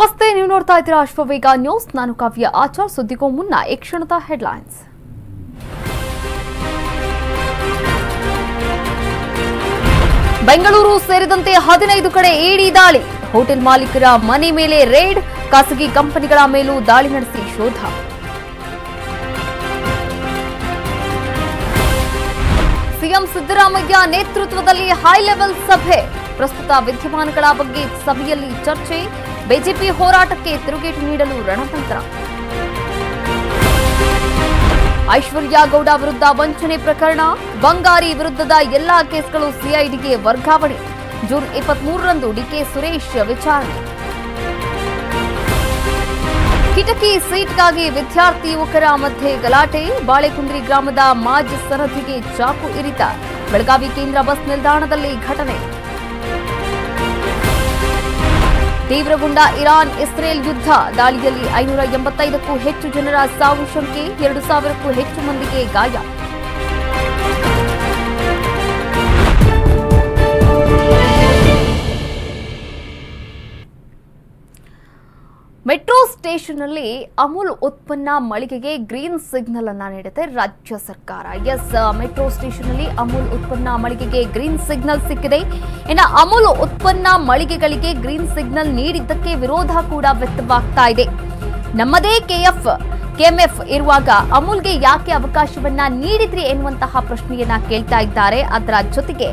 ನಮಸ್ತೆ ನೀವು ನೋಡ್ತಾ ಇದ್ದೀರಾ ಅಶ್ವವೇಗ ನ್ಯೂಸ್. ನಾನು ಕಾವ್ಯ ಆಚಾರ್. ಸುದ್ದಿಗೂ ಮುನ್ನ ಈ ಕ್ಷಣದ ಹೆಡ್ಲೈನ್ಸ್. ಬೆಂಗಳೂರು ಸೇರಿದಂತೆ ಹದಿನೈದು ಕಡೆ ಇಡಿ ದಾಳಿ. ಹೋಟೆಲ್ ಮಾಲೀಕರ ಮನೆ ಮೇಲೆ ರೇಡ್. ಖಾಸಗಿ ಕಂಪನಿಗಳ ಮೇಲೂ ದಾಳಿ ನಡೆಸಿ ಶೋಧ. ಸಿಎಂ ಸಿದ್ದರಾಮಯ್ಯ ನೇತೃತ್ವದಲ್ಲಿ ಹೈ ಲೆವೆಲ್ ಸಭೆ. ಪ್ರಸ್ತುತ ವಿದ್ಯಮಾನಗಳ ಬಗ್ಗೆ ಸಭೆಯಲ್ಲಿ ಚರ್ಚೆ. ಬಿಜೆಪಿ ಹೋರಾಟಕ್ಕೆ ತಿರುಗೇಟು ನೀಡಲು ರಣತಂತ್ರ. ಐಶ್ವರ್ಯ ಗೌಡ ವಿರುದ್ಧ ವಂಚನೆ ಪ್ರಕರಣ, ಬಂಗಾರಿ ವಿರುದ್ಧದ ಎಲ್ಲಾ ಕೇಸ್ಗಳು ಸಿಐಡಿಗೆ ವರ್ಗಾವಣೆ. ಜೂನ್ ಇಪ್ಪತ್ಮೂರರಂದು ಡಿಕೆ ಸುರೇಶ್ ವಿಚಾರಣೆ. ಕಿಟಕಿ ಸೀಟ್ಗಾಗಿ ವಿದ್ಯಾರ್ಥಿ ಯುವಕರ ಮಧ್ಯೆ ಗಲಾಟೆ, ಬಾಳೆಕುಂದ್ರಿ ಗ್ರಾಮದ ಮಾಜಿ ಸರಧಿಗೆ ಚಾಕು ಇರಿತ. ಬೆಳಗಾವಿ ಕೇಂದ್ರ ಬಸ್ ನಿಲ್ದಾಣದಲ್ಲಿ ಘಟನೆ. ತೀವ್ರಗೊಂಡ ಇರಾನ್ ಇಸ್ರೇಲ್ ಯುದ್ಧ. ದಾಳಿಯಲ್ಲಿ ಐನೂರ ಎಂಬತ್ತೈದಕ್ಕೂ ಹೆಚ್ಚು ಜನರ ಸಾವು ಶಂಕೆ, ಎರಡು ಸಾವಿರಕ್ಕೂ ಹೆಚ್ಚು ಮಂದಿಗೆ ಗಾಯ. ಮೆಟ್ರೋ ಸ್ಟೇಷನ್ನಲ್ಲಿ ಅಮೂಲ್ ಉತ್ಪನ್ನ ಮಳಿಗೆಗೆ ಗ್ರೀನ್ ಸಿಗ್ನಲ್ ಅನ್ನ ನೀಡಿದೆ ರಾಜ್ಯ ಸರ್ಕಾರ. ಎಸ್, ಮೆಟ್ರೋ ಸ್ಟೇಷನ್ನಲ್ಲಿ ಅಮೂಲ್ ಉತ್ಪನ್ನ ಮಳಿಗೆಗೆ ಗ್ರೀನ್ ಸಿಗ್ನಲ್ ಸಿಕ್ಕಿದೆ. ಇನ್ನು ಅಮೂಲ್ ಉತ್ಪನ್ನ ಮಳಿಗೆಗಳಿಗೆ ಗ್ರೀನ್ ಸಿಗ್ನಲ್ ನೀಡಿದ್ದಕ್ಕೆ ವಿರೋಧ ಕೂಡ ವ್ಯಕ್ತವಾಗ್ತಾ ಇದೆ. ನಮ್ಮದೇ ಕೆಎಫ್, ಕೆಎಂಎಫ್ ಇರುವಾಗ ಅಮೂಲ್ಗೆ ಯಾಕೆ ಅವಕಾಶವನ್ನ ನೀಡಿದ್ರಿ ಎನ್ನುವಂತಹ ಪ್ರಶ್ನೆಯನ್ನ ಕೇಳ್ತಾ ಇದ್ದಾರೆ. ಅದರ ಜೊತೆಗೆ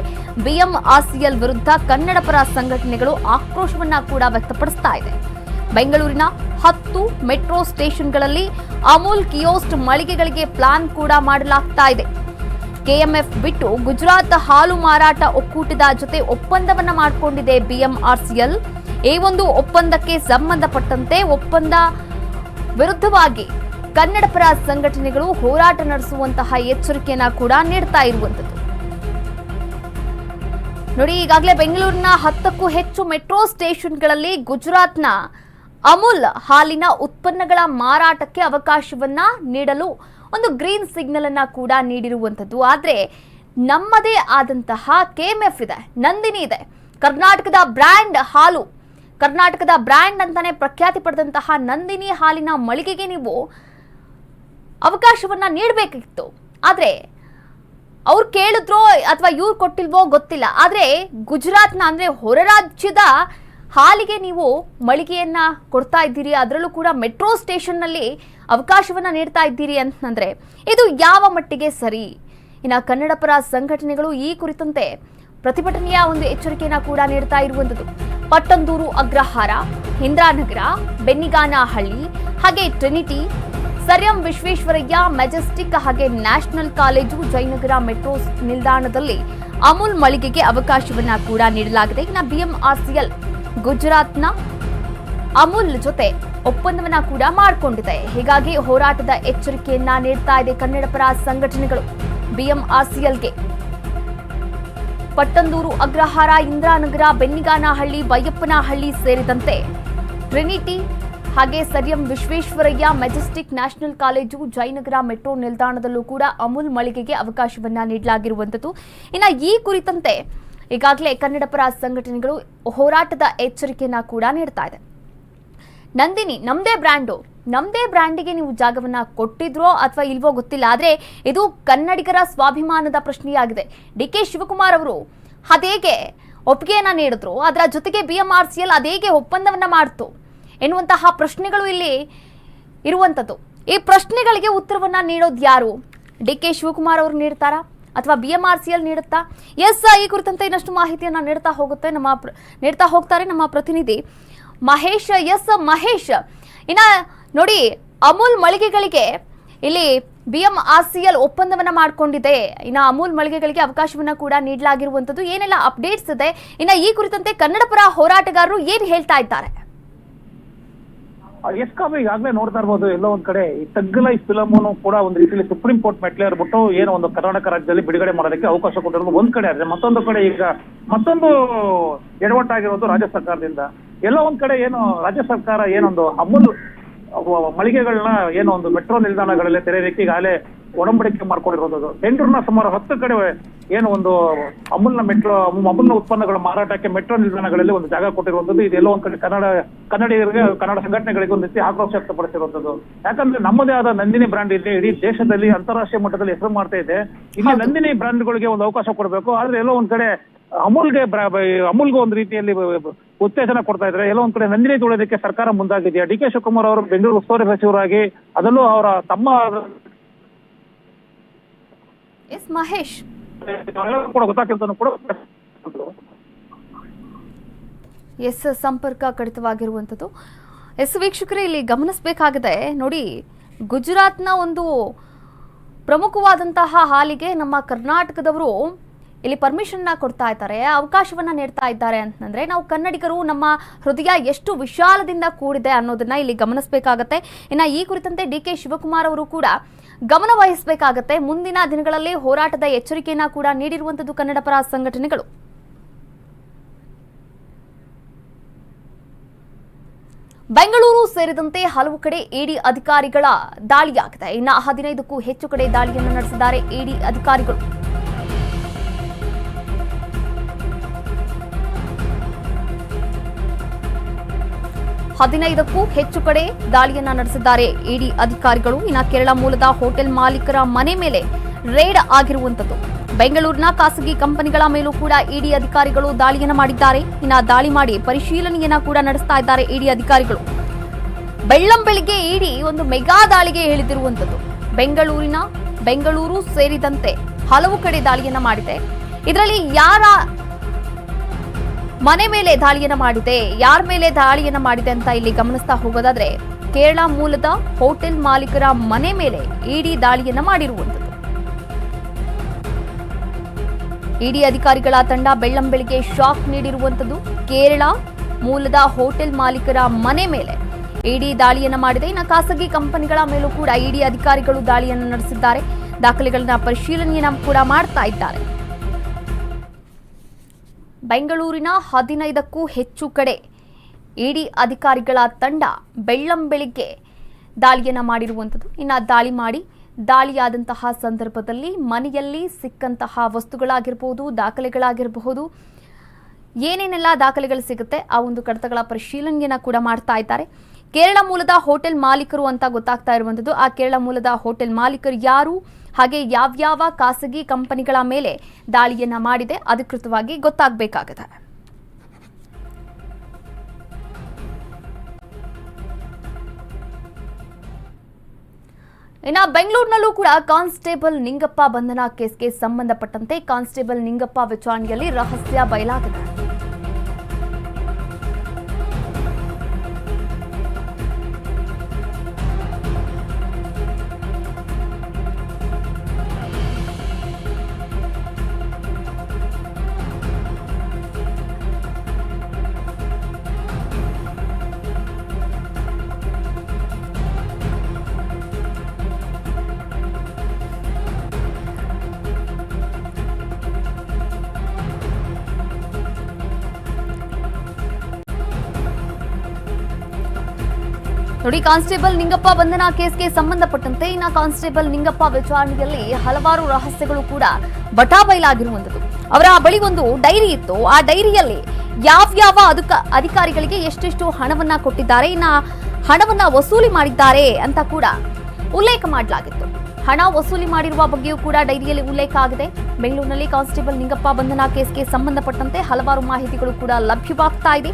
ಬಿಎಂಆರ್ಸಿಎಲ್ ವಿರುದ್ಧ ಕನ್ನಡ ಪರ ಸಂಘಟನೆಗಳು ಆಕ್ರೋಶವನ್ನ ಕೂಡ ವ್ಯಕ್ತಪಡಿಸ್ತಾ ಇದೆ. ಬೆಂಗಳೂರಿನ ಹತ್ತು ಮೆಟ್ರೋ ಸ್ಟೇಷನ್ಗಳಲ್ಲಿ ಅಮೂಲ್ ಕಿಯೋಸ್ಟ್ ಮಳಿಗೆಗಳಿಗೆ ಪ್ಲಾನ್ ಕೂಡ ಮಾಡಲಾಗ್ತಾ ಇದೆ. ಕೆಎಂಎಫ್ ಬಿಟ್ಟು ಗುಜರಾತ್ ಹಾಲು ಮಾರಾಟ ಒಕ್ಕೂಟದ ಜೊತೆ ಒಪ್ಪಂದವನ್ನ ಮಾಡಿಕೊಂಡಿದೆ ಬಿಎಂಆರ್ಸಿಎಲ್. ಈ ಒಂದು ಒಪ್ಪಂದಕ್ಕೆ ಸಂಬಂಧಪಟ್ಟಂತೆ ಒಪ್ಪಂದ ವಿರುದ್ಧವಾಗಿ ಕನ್ನಡ ಪರ ಸಂಘಟನೆಗಳು ಹೋರಾಟ ನಡೆಸುವಂತಹ ಎಚ್ಚರಿಕೆಯನ್ನ ಕೂಡ ನೀಡ್ತಾ ಇರುವಂತದ್ದು ನೋಡಿ, ಈಗಾಗಲೇ ಬೆಂಗಳೂರಿನ ಹತ್ತಕ್ಕೂ ಹೆಚ್ಚು ಮೆಟ್ರೋ ಸ್ಟೇಷನ್ಗಳಲ್ಲಿ ಗುಜರಾತ್ನ ಅಮೂಲ್ ಹಾಲಿನ ಉತ್ಪನ್ನಗಳ ಮಾರಾಟಕ್ಕೆ ಅವಕಾಶವನ್ನ ನೀಡಲು ಒಂದು ಗ್ರೀನ್ ಸಿಗ್ನಲ್ ಅನ್ನ ಕೂಡ ನೀಡಿರುವಂಥದ್ದು ಆದರೆ ನಮ್ಮದೇ ಆದಂತಹ ಕೆಎಂಎಫ್ ಇದೆ, ನಂದಿನಿ ಇದೆ. ಕರ್ನಾಟಕದ ಬ್ರ್ಯಾಂಡ್ ಹಾಲು, ಕರ್ನಾಟಕದ ಬ್ರ್ಯಾಂಡ್ ಅಂತಾನೆ ಪ್ರಖ್ಯಾತಿ ಪಡೆದಂತಹ ನಂದಿನಿ ಹಾಲಿನ ಮಳಿಗೆಗೆ ನೀವು ಅವಕಾಶವನ್ನ ನೀಡಬೇಕಿತ್ತು. ಆದರೆ ಅವ್ರು ಕೇಳಿದ್ರೋ ಅಥವಾ ಇವ್ರು ಕೊಟ್ಟಿಲ್ವೋ ಗೊತ್ತಿಲ್ಲ. ಆದರೆ ಗುಜರಾತ್ನ ಅಂದ್ರೆ ಹೊರ ರಾಜ್ಯದ ಹಾಲಿಗೆ ನೀವು ಮಳಿಗೆಯನ್ನ ಕೊಡ್ತಾ ಇದ್ದೀರಿ, ಅದರಲ್ಲೂ ಕೂಡ ಮೆಟ್ರೋ ಸ್ಟೇಷನ್ನಲ್ಲಿ ಅವಕಾಶವನ್ನ ನೀಡ್ತಾ ಇದ್ದೀರಿ ಅಂತಂದ್ರೆ ಇದು ಯಾವ ಮಟ್ಟಿಗೆ ಸರಿ? ಇನ್ನು ಕನ್ನಡ ಪರ ಸಂಘಟನೆಗಳು ಈ ಕುರಿತಂತೆ ಪ್ರತಿಭಟನೆಯ ಒಂದು ಎಚ್ಚರಿಕೆಯನ್ನ ಕೂಡ ನೀಡ್ತಾ ಇರುವಂಥದ್ದು. ಪಟ್ಟಂದೂರು ಅಗ್ರಹಾರ, ಇಂದ್ರಾನಗರ, ಬೆನ್ನಿಗಾನಹಳ್ಳಿ, ಹಾಗೆ Trinity, sir M Visvesvaraya, Majestic ಹಾಗೆ ನ್ಯಾಷನಲ್ ಕಾಲೇಜು, ಜಯನಗರ ಮೆಟ್ರೋ ನಿಲ್ದಾಣದಲ್ಲಿ ಅಮೂಲ್ ಮಳಿಗೆಗೆ ಅವಕಾಶವನ್ನ ಕೂಡ ನೀಡಲಾಗಿದೆ. ಇನ್ನು ಬಿಎಂಆರ್ಸಿಎಲ್ ಗುಜರಾತ್ನ ಅಮೂಲ್ ಜೊತೆ ಒಪ್ಪಂದವನ್ನ ಕೂಡ ಮಾಡಿಕೊಂಡಿದೆ. ಹೀಗಾಗಿ ಹೋರಾಟದ ಎಚ್ಚರಿಕೆಯನ್ನ ನೀಡ್ತಾ ಇದೆ ಕನ್ನಡ ಪರ ಸಂಘಟನೆಗಳು. ಬಿಎಂಆರ್ಸಿಎಲ್ಗೆ ಪಟ್ಟಂದೂರು ಅಗ್ರಹಾರ ಇಂದ್ರಾನಗರ ಬೆನ್ನಿಗಾನಹಳ್ಳಿ, ಬೈಯಪ್ಪನಹಳ್ಳಿ ಸೇರಿದಂತೆ ಟ್ರಿನಿಟಿ ಹಾಗೆ sir M Visvesvaraya Majestic national college, Jayanagar metro ನಿಲ್ದಾಣದಲ್ಲೂ ಕೂಡ ಅಮೂಲ್ ಮಳಿಗೆಗೆ ಅವಕಾಶವನ್ನ ನೀಡಲಾಗಿರುವಂಥದ್ದು. ಇನ್ನು ಈ ಕುರಿತಂತೆ ಈಗಾಗಲೇ ಕನ್ನಡ ಪರ ಸಂಘಟನೆಗಳು ಹೋರಾಟದ ಎಚ್ಚರಿಕೆಯನ್ನ ಕೂಡ ನೀಡ್ತಾ ಇದೆ. ನಂದಿನಿ, ನಮ್ದೇ ಬ್ರ್ಯಾಂಡು. ನಮ್ದೇ ಬ್ರ್ಯಾಂಡಿಗೆ ನೀವು ಜಾಗವನ್ನ ಕೊಟ್ಟಿದ್ರೋ ಅಥವಾ ಇಲ್ವೋ ಗೊತ್ತಿಲ್ಲ, ಆದ್ರೆ ಇದು ಕನ್ನಡಿಗರ ಸ್ವಾಭಿಮಾನದ ಪ್ರಶ್ನೆಯಾಗಿದೆ. ಡಿ ಕೆ ಶಿವಕುಮಾರ್ ಅವರು ಅದೇಗೆ ಒಪ್ಪಿಗೆಯನ್ನ ನೀಡಿದ್ರು, ಅದರ ಜೊತೆಗೆ B M R C L ಅದೇಗೆ ಒಪ್ಪಂದವನ್ನ ಮಾಡ್ತು ಎನ್ನುವಂತಹ ಪ್ರಶ್ನೆಗಳು ಇಲ್ಲಿ ಇರುವಂಥದ್ದು. ಈ ಪ್ರಶ್ನೆಗಳಿಗೆ ಉತ್ತರವನ್ನ ನೀಡೋದು ಯಾರು? ಡಿ ಕೆ ಶಿವಕುಮಾರ್ ಅವರು ನೀಡ್ತಾರಾ? ಅಥವಾ B M R C L ನೀಡುತ್ತಾ? ಎಸ್ ಈ ಕುರಿತಂತೆ ಇನ್ನಷ್ಟು ಮಾಹಿತಿಯನ್ನು ನೀಡ್ತಾ ಹೋಗುತ್ತೆ ನಮ್ಮ ನೀಡ್ತಾ ಹೋಗ್ತಾರೆ ನಮ್ಮ ಪ್ರತಿನಿಧಿ. ಮಹೇಶ್ ಎಸ್ ಮಹೇಶ್. ಇನ್ನ ನೋಡಿ, ಅಮೂಲ್ ಮಳಿಗೆಗಳಿಗೆ ಇಲ್ಲಿ B M R C L ಒಪ್ಪಂದವನ್ನ ಮಾಡಿಕೊಂಡಿದೆ. ಇನ್ನ ಅಮೂಲ್ ಮಳಿಗೆಗಳಿಗೆ ಅವಕಾಶವನ್ನ ಕೂಡ ನೀಡಲಾಗಿರುವಂತದ್ದು ಏನೆಲ್ಲ ಅಪ್ಡೇಟ್ಸ್ ಇದೆ? ಇನ್ನ ಈ ಕುರಿತಂತೆ ಕನ್ನಡ ಪರ ಹೋರಾಟಗಾರರು ಏನ್ ಹೇಳ್ತಾ ಇದ್ದಾರೆ? ಎಸ್ಕಾಮ್ ಈಗಾಗಲೇ ನೋಡ್ತಾ ಇರ್ಬೋದು, ಎಲ್ಲೋ ಒಂದ್ ಕಡೆ ಈ ತಗ್ಗಲ ಲೈಫ್ ಫಿಲಮ್ ಕೂಡ ಒಂದು ರೀತಿಯಲ್ಲಿ ಸುಪ್ರೀಂ ಕೋರ್ಟ್ ಮೆಟ್ಲೇರ್ಬಿಟ್ಟು ಏನೋ ಒಂದು ಕರ್ನಾಟಕ ರಾಜ್ಯದಲ್ಲಿ ಬಿಡುಗಡೆ ಮಾಡೋದಕ್ಕೆ ಅವಕಾಶ ಕೊಟ್ಟಿರೋದು ಒಂದ್ ಕಡೆ ಆದ್ರೆ ಮತ್ತೊಂದು ಕಡೆ ಈಗ ಮತ್ತೊಂದು ಎಡವಟ್ಟಾಗಿರೋದು ರಾಜ್ಯ ಸರ್ಕಾರದಿಂದ. ಎಲ್ಲ ಒಂದ್ ಕಡೆ ಏನು ರಾಜ್ಯ ಸರ್ಕಾರ ಏನೊಂದು ಅಮೂಲ್ ಮಳಿಗೆಗಳನ್ನ ಏನೋ ಒಂದು ಮೆಟ್ರೋ ನಿಲ್ದಾಣಗಳಲ್ಲಿ ತೆರೆಯೋದಕ್ಕೆ ಈಗಾಗಲೇ ಒಡಂಬಡಿಕೆ ಮಾಡ್ಕೊಂಡಿರೋದು ಟೆಂಡರ್ನ ಸುಮಾರು ಹತ್ತು ಕಡೆ ಏನು ಒಂದು ಅಮೂಲ್ನ ಮೆಟ್ರೋ ಅಮೂಲ್ನ ಉತ್ಪನ್ನಗಳ ಮಾರಾಟಕ್ಕೆ ಮೆಟ್ರೋ ನಿಲ್ದಾಣಗಳಲ್ಲಿ ಒಂದು ಜಾಗ ಕೊಟ್ಟಿರುವಂತದ್ದು ಇದೆಲ್ಲ ಒಂದ್ ಕಡೆ ಕನ್ನಡ ಕನ್ನಡಿಗರಿಗೆ ಕನ್ನಡ ಸಂಘಟನೆಗಳಿಗೆ ಒಂದು ರೀತಿ ಆಕ್ರೋಶ ವ್ಯಕ್ತಪಡಿಸಿರುವಂತದ್ದು ಯಾಕಂದ್ರೆ ನಮ್ಮದೇ ಆದ ನಂದಿನಿ ಬ್ರಾಂಡ್ ಇದೆ. ಇಡೀ ದೇಶದಲ್ಲಿ ಅಂತಾರಾಷ್ಟ್ರೀಯ ಮಟ್ಟದಲ್ಲಿ ಹೆಸರು ಮಾಡ್ತಾ ಇದೆ. ಇಲ್ಲಿ ನಂದಿನಿ ಬ್ರಾಂಡ್ಗಳಿಗೆ ಒಂದು ಅವಕಾಶ ಕೊಡಬೇಕು. ಆದ್ರೆ ಎಲ್ಲೋ ಒಂದ್ ಕಡೆ ಅಮೂಲ್ಗೆ ಅಮೂಲ್ಗೆ ಒಂದು ರೀತಿಯಲ್ಲಿ ಉತ್ತೇಜನ ಕೊಡ್ತಾ ಇದ್ರೆ ಎಲ್ಲೋ ಒಂದ್ ಕಡೆ ನಂದಿನಿ ತುಳಿಯೋದಕ್ಕೆ ಸರ್ಕಾರ ಮುಂದಾಗಿದೆಯಾ? ಡಿ ಕೆ ಶಿವಕುಮಾರ್ ಅವರು ಬೆಂಗಳೂರು ಉಸ್ತುವಾರಿ ಸಚಿವರಾಗಿ ಅದರಲ್ಲೂ ಅವರ ತಮ್ಮ ಎಸ್ ಮಹೇಶ್ ಎಸ್ ಸಂಪರ್ಕ ಕಡಿತವಾಗಿರುವಂಥದ್ದು ಎಸ್ ವೀಕ್ಷಕರೇ ಇಲ್ಲಿ ಗಮನಿಸಬೇಕಾಗಿದೆ ನೋಡಿ ಗುಜರಾತ್ನ ಒಂದು ಪ್ರಮುಖವಾದಂತಹ ಹಾಲಿಗೆ ನಮ್ಮ ಕರ್ನಾಟಕದವರು ಇಲ್ಲಿ ಪರ್ಮಿಷನ್ನ ಕೊಡ್ತಾ ಇದ್ದಾರೆ, ಅವಕಾಶವನ್ನ ನೀಡ್ತಾ ಇದ್ದಾರೆ ಅಂತಂದ್ರೆ ನಾವು ಕನ್ನಡಿಗರು ನಮ್ಮ ಹೃದಯ ಎಷ್ಟು ವಿಶಾಲದಿಂದ ಕೂಡಿದೆ ಅನ್ನೋದನ್ನ ಇಲ್ಲಿ ಗಮನಿಸಬೇಕಾಗತ್ತೆ. ಇನ್ನ ಈ ಕುರಿತಂತೆ ಡಿ ಕೆ ಶಿವಕುಮಾರ್ ಅವರು ಕೂಡ ಗಮನ ವಹಿಸಬೇಕಾಗತ್ತೆ. ಮುಂದಿನ ದಿನಗಳಲ್ಲಿ ಹೋರಾಟದ ಎಚ್ಚರಿಕೆಯನ್ನ ಕೂಡ ನೀಡಿರುವಂತದ್ದು ಕನ್ನಡ ಪರ ಸಂಘಟನೆಗಳು. ಬೆಂಗಳೂರು ಸೇರಿದಂತೆ ಹಲವು ಕಡೆ ಇಡಿ ಅಧಿಕಾರಿಗಳ ದಾಳಿಯಾಗಿದೆ. ಇನ್ನು ಹದಿನೈದಕ್ಕೂ ಹೆಚ್ಚು ಕಡೆ ದಾಳಿಯನ್ನು ನಡೆಸಿದ್ದಾರೆ ಇಡಿ ಅಧಿಕಾರಿಗಳು. ಹದಿನೈದಕ್ಕೂ ಹೆಚ್ಚು ಕಡೆ ದಾಳಿಯನ್ನ ನಡೆಸಿದ್ದಾರೆ. ಇಡಿ ಅಧಿಕಾರಿಗಳು ಇನ್ನು ಕೇರಳ ಮೂಲದ ಹೋಟೆಲ್ ಮಾಲೀಕರ ಮನೆ ಮೇಲೆ ರೇಡ್ ಆಗಿರುವಂತದ್ದು ಬೆಂಗಳೂರಿನ ಖಾಸಗಿ ಕಂಪನಿಗಳ ಮೇಲೂ ಕೂಡ ಇಡಿ ಅಧಿಕಾರಿಗಳು ದಾಳಿಯನ್ನ ಮಾಡಿದ್ದಾರೆ. ಇನ್ನು ದಾಳಿ ಮಾಡಿ ಪರಿಶೀಲನೆಯನ್ನ ಕೂಡ ನಡೆಸ್ತಾ ಇದ್ದಾರೆ ಇಡಿ ಅಧಿಕಾರಿಗಳು. ಬೆಳ್ಳಂ ಬೆಳಿಗ್ಗೆ ಇಡಿ ಒಂದು ಮೆಗಾ ದಾಳಿಗೆ ಹೇಳಿದಿರುವಂತದ್ದು ಬೆಂಗಳೂರಿನ ಬೆಂಗಳೂರು ಸೇರಿದಂತೆ ಹಲವು ಕಡೆ ದಾಳಿಯನ್ನ ಮಾಡಿದೆ. ಇದರಲ್ಲಿ ಯಾರ ಮನೆ ಮೇಲೆ ದಾಳಿಯನ್ನ ಮಾಡಿದೆ. ಯಾರ ಮೇಲೆ ದಾಳಿಯನ್ನ ಮಾಡಿದೆ ಅಂತ ಇಲ್ಲಿ ಗಮನಿಸ್ತಾ ಹೋಗೋದಾದ್ರೆ ಕೇರಳ ಮೂಲದ ಹೋಟೆಲ್ ಮಾಲೀಕರ ಮನೆ ಮೇಲೆ ಇಡಿ ದಾಳಿಯನ್ನ ಮಾಡಿರುವಂತದ್ದು ಇಡಿ ಅಧಿಕಾರಿಗಳ ತಂಡ ಬೆಳ್ಳಂಬೆಳಿಗ್ಗೆ ಶಾಕ್ ನೀಡಿರುವಂತದ್ದು ಕೇರಳ ಮೂಲದ ಹೋಟೆಲ್ ಮಾಲೀಕರ ಮನೆ ಮೇಲೆ ಇಡಿ ದಾಳಿಯನ್ನ ಮಾಡಿದೆ. ಇನ್ನು ಖಾಸಗಿ ಕಂಪನಿಗಳ ಮೇಲೂ ಕೂಡ ಇಡಿ ಅಧಿಕಾರಿಗಳು ದಾಳಿಯನ್ನು ನಡೆಸಿದ್ದಾರೆ. ದಾಖಲೆಗಳನ್ನ ಪರಿಶೀಲನೆಯನ್ನ ಕೂಡ ಮಾಡ್ತಾ ಇದ್ದಾರೆ. ಬೆಂಗಳೂರಿನ ಹದಿನೈದಕ್ಕೂ ಹೆಚ್ಚು ಕಡೆ ಇಡಿ ಅಧಿಕಾರಿಗಳ ತಂಡ ಬೆಳ್ಳಂಬೆಳಿಗ್ಗೆ ದಾಳಿಯನ್ನು ಮಾಡಿರುವಂಥದ್ದು. ಇನ್ನು ದಾಳಿ ಮಾಡಿ, ದಾಳಿಯಾದಂತಹ ಸಂದರ್ಭದಲ್ಲಿ ಮನೆಯಲ್ಲಿ ಸಿಕ್ಕಂತಹ ವಸ್ತುಗಳಾಗಿರ್ಬೋದು, ದಾಖಲೆಗಳಾಗಿರಬಹುದು, ಏನೇನೆಲ್ಲ ದಾಖಲೆಗಳು ಸಿಗುತ್ತೆ, ಆ ಒಂದು ಕಡತಗಳ ಪರಿಶೀಲನೆಯನ್ನು ಕೂಡ ಮಾಡ್ತಾ ಇದ್ದಾರೆ. ಕೇರಳ ಮೂಲದ ಹೋಟೆಲ್ ಮಾಲೀಕರು ಅಂತ ಗೊತ್ತಾಗ್ತಾ ಇರುವಂಥದ್ದು. ಆ ಕೇರಳ ಮೂಲದ ಹೋಟೆಲ್ ಮಾಲೀಕರು ಯಾರು? ಹಾಗೆ ಯಾವ್ಯಾವ ಖಾಸಗಿ ಕಂಪನಿಗಳ ಮೇಲೆ ದಾಳಿಯನ್ನ ಮಾಡಿದೆ ಅಧಿಕೃತವಾಗಿ ಗೊತ್ತಾಗಬೇಕಾಗಿದೆ ಇನ್ನು ಬೆಂಗಳೂರಿನಲ್ಲೂ ಕೂಡ ಕಾನ್ಸ್ಟೇಬಲ್ ನಿಂಗಪ್ಪ ಬಂಧನ ಕೇಸ್ಗೆ ಸಂಬಂಧಪಟ್ಟಂತೆ ಕಾನ್ಸ್ಟೇಬಲ್ ನಿಂಗಪ್ಪ ವಿಚಾರಣೆಯಲ್ಲಿ ರಹಸ್ಯ ಬಯಲಾಗಿದೆ. ನೋಡಿ, ಕಾನ್ಸ್ಟೇಬಲ್ ನಿಂಗಪ್ಪ ಬಂಧನ ಕೇಸ್ಗೆ ಸಂಬಂಧಪಟ್ಟಂತೆ ಇನ್ನ ಕಾನ್ಸ್ಟೇಬಲ್ ನಿಂಗಪ್ಪ ವಿಚಾರಣೆಯಲ್ಲಿ ಹಲವಾರು ರಹಸ್ಯಗಳು ಕೂಡ ಬಟಾಬೈಲಾಗಿರುವಂಥದ್ದು ಅವರ ಬಳಿ ಒಂದು ಡೈರಿ ಇತ್ತು. ಆ ಡೈರಿಯಲ್ಲಿ ಯಾವ್ಯಾವ ಅದಕ್ಕ ಅಧಿಕಾರಿಗಳಿಗೆ ಎಷ್ಟೆಷ್ಟು ಹಣವನ್ನ ಕೊಟ್ಟಿದ್ದಾರೆ, ಇನ್ನ ಹಣವನ್ನ ವಸೂಲಿ ಮಾಡಿದ್ದಾರೆ ಅಂತ ಕೂಡ ಉಲ್ಲೇಖ ಮಾಡಲಾಗಿತ್ತು. ಹಣ ವಸೂಲಿ ಮಾಡಿರುವ ಬಗ್ಗೆಯೂ ಕೂಡ ಡೈರಿಯಲ್ಲಿ ಉಲ್ಲೇಖ ಆಗಿದೆ. ಬೆಂಗಳೂರಿನಲ್ಲಿ ಕಾನ್ಸ್ಟೇಬಲ್ ನಿಂಗಪ್ಪ ಬಂಧನ ಕೇಸ್ಗೆ ಸಂಬಂಧಪಟ್ಟಂತೆ ಹಲವಾರು ಮಾಹಿತಿಗಳು ಕೂಡ ಲಭ್ಯವಾಗ್ತಾ ಇದೆ.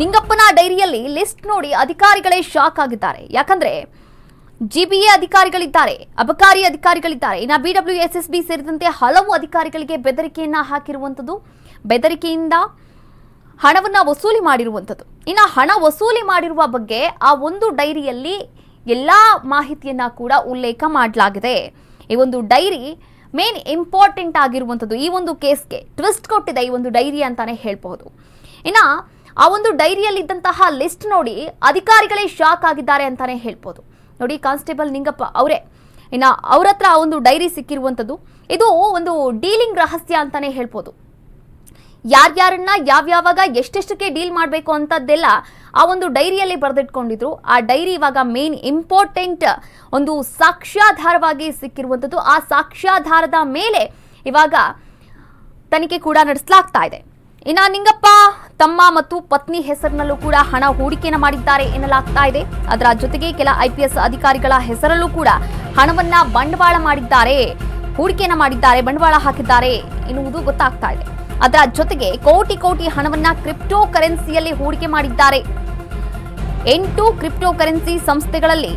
ನಿಂಗಪ್ಪನ ಡೈರಿಯಲ್ಲಿ ಲಿಸ್ಟ್ ನೋಡಿ ಅಧಿಕಾರಿಗಳೇ ಶಾಕ್ ಆಗಿದ್ದಾರೆ. ಯಾಕಂದ್ರೆ ಜಿಬಿಎ ಅಧಿಕಾರಿಗಳಿದ್ದಾರೆ, ಅಬಕಾರಿ ಅಧಿಕಾರಿಗಳಿದ್ದಾರೆ. ಇನ್ನು ಬಿಡಬ್ಲ್ಯೂ ಎಸ್ ಎಸ್ ಬಿ ಸೇರಿದಂತೆ ಹಲವು ಅಧಿಕಾರಿಗಳಿಗೆ ಬೆದರಿಕೆಯನ್ನ ಹಾಕಿರುವಂಥದ್ದು, ಬೆದರಿಕೆಯಿಂದ ಹಣವನ್ನ ವಸೂಲಿ ಮಾಡಿರುವಂಥದ್ದು. ಇನ್ನು ಹಣ ವಸೂಲಿ ಮಾಡಿರುವ ಬಗ್ಗೆ ಆ ಒಂದು ಡೈರಿಯಲ್ಲಿ ಎಲ್ಲ ಮಾಹಿತಿಯನ್ನ ಕೂಡ ಉಲ್ಲೇಖ ಮಾಡಲಾಗಿದೆ. ಈ ಒಂದು ಡೈರಿ ಮೇನ್ ಇಂಪಾರ್ಟೆಂಟ್ ಆಗಿರುವಂಥದ್ದು ಈ ಒಂದು ಕೇಸ್ಗೆ ಟ್ವಿಸ್ಟ್ ಕೊಟ್ಟಿದೆ ಈ ಒಂದು ಡೈರಿ ಅಂತಾನೆ ಹೇಳ್ಬಹುದು. ಇನ್ನ ಆ ಒಂದು ಡೈರಿಯಲ್ಲಿ ಇದ್ದಂತಹ ಲಿಸ್ಟ್ ನೋಡಿ ಅಧಿಕಾರಿಗಳೇ ಶಾಕ್ ಆಗಿದ್ದಾರೆ ಅಂತಾನೆ ಹೇಳ್ಬೋದು. ನೋಡಿ, ಕಾನ್ಸ್ಟೇಬಲ್ ನಿಂಗಪ್ಪ ಅವರೇ. ಇನ್ನು ಅವ್ರ ಹತ್ರ ಆ ಒಂದು ಡೈರಿ ಸಿಕ್ಕಿರುವಂಥದ್ದು, ಇದು ಒಂದು ಡೀಲಿಂಗ್ ರಹಸ್ಯ ಅಂತಾನೆ ಹೇಳ್ಬೋದು. ಯಾರ್ಯಾರನ್ನ ಯಾವ್ಯಾವಾಗ ಎಷ್ಟೆಷ್ಟಕ್ಕೆ ಡೀಲ್ ಮಾಡಬೇಕು ಅಂತದ್ದೆಲ್ಲ ಆ ಒಂದು ಡೈರಿಯಲ್ಲಿ ಬರೆದಿಟ್ಕೊಂಡಿದ್ರು. ಆ ಡೈರಿ ಇವಾಗ ಮೇನ್ ಇಂಪಾರ್ಟೆಂಟ್ ಒಂದು ಸಾಕ್ಷ್ಯಾಧಾರವಾಗಿ ಸಿಕ್ಕಿರುವಂಥದ್ದು. ಆ ಸಾಕ್ಷ್ಯಾಧಾರದ ಮೇಲೆ ಇವಾಗ ತನಿಖೆ ಕೂಡ ನಡೆಸಲಾಗ್ತಾ ಇದೆ. ಇನ್ನ ನಿಂಗಪ್ಪ, ತಮ್ಮ ಮತ್ತು ಪತ್ನಿ ಹೆಸರಿನಲ್ಲೂ ಕೂಡ ಹಣ ಹೂಡಿಕೆಯನ್ನು ಮಾಡಿದ್ದಾರೆ ಎನ್ನಲಾಗ್ತಾ ಇದೆ. ಅದರ ಜೊತೆಗೆ ಕೆಲ ಐಪಿಎಸ್ ಅಧಿಕಾರಿಗಳ ಹೆಸರಲ್ಲೂ ಕೂಡ ಹಣವನ್ನ ಬಂಡವಾಳ ಮಾಡಿದ್ದಾರೆ ಹೂಡಿಕೆಯನ್ನು ಮಾಡಿದ್ದಾರೆ, ಬಂಡವಾಳ ಹಾಕಿದ್ದಾರೆ ಎನ್ನುವುದು ಗೊತ್ತಾಗ್ತಾ ಇದೆ. ಅದರ ಜೊತೆಗೆ ಕೋಟಿ ಕೋಟಿ ಹಣವನ್ನ ಕ್ರಿಪ್ಟೋ ಕರೆನ್ಸಿಯಲ್ಲಿ ಹೂಡಿಕೆ ಮಾಡಿದ್ದಾರೆ. ಎಂಟು ಕ್ರಿಪ್ಟೋ ಕರೆನ್ಸಿ ಸಂಸ್ಥೆಗಳಲ್ಲಿ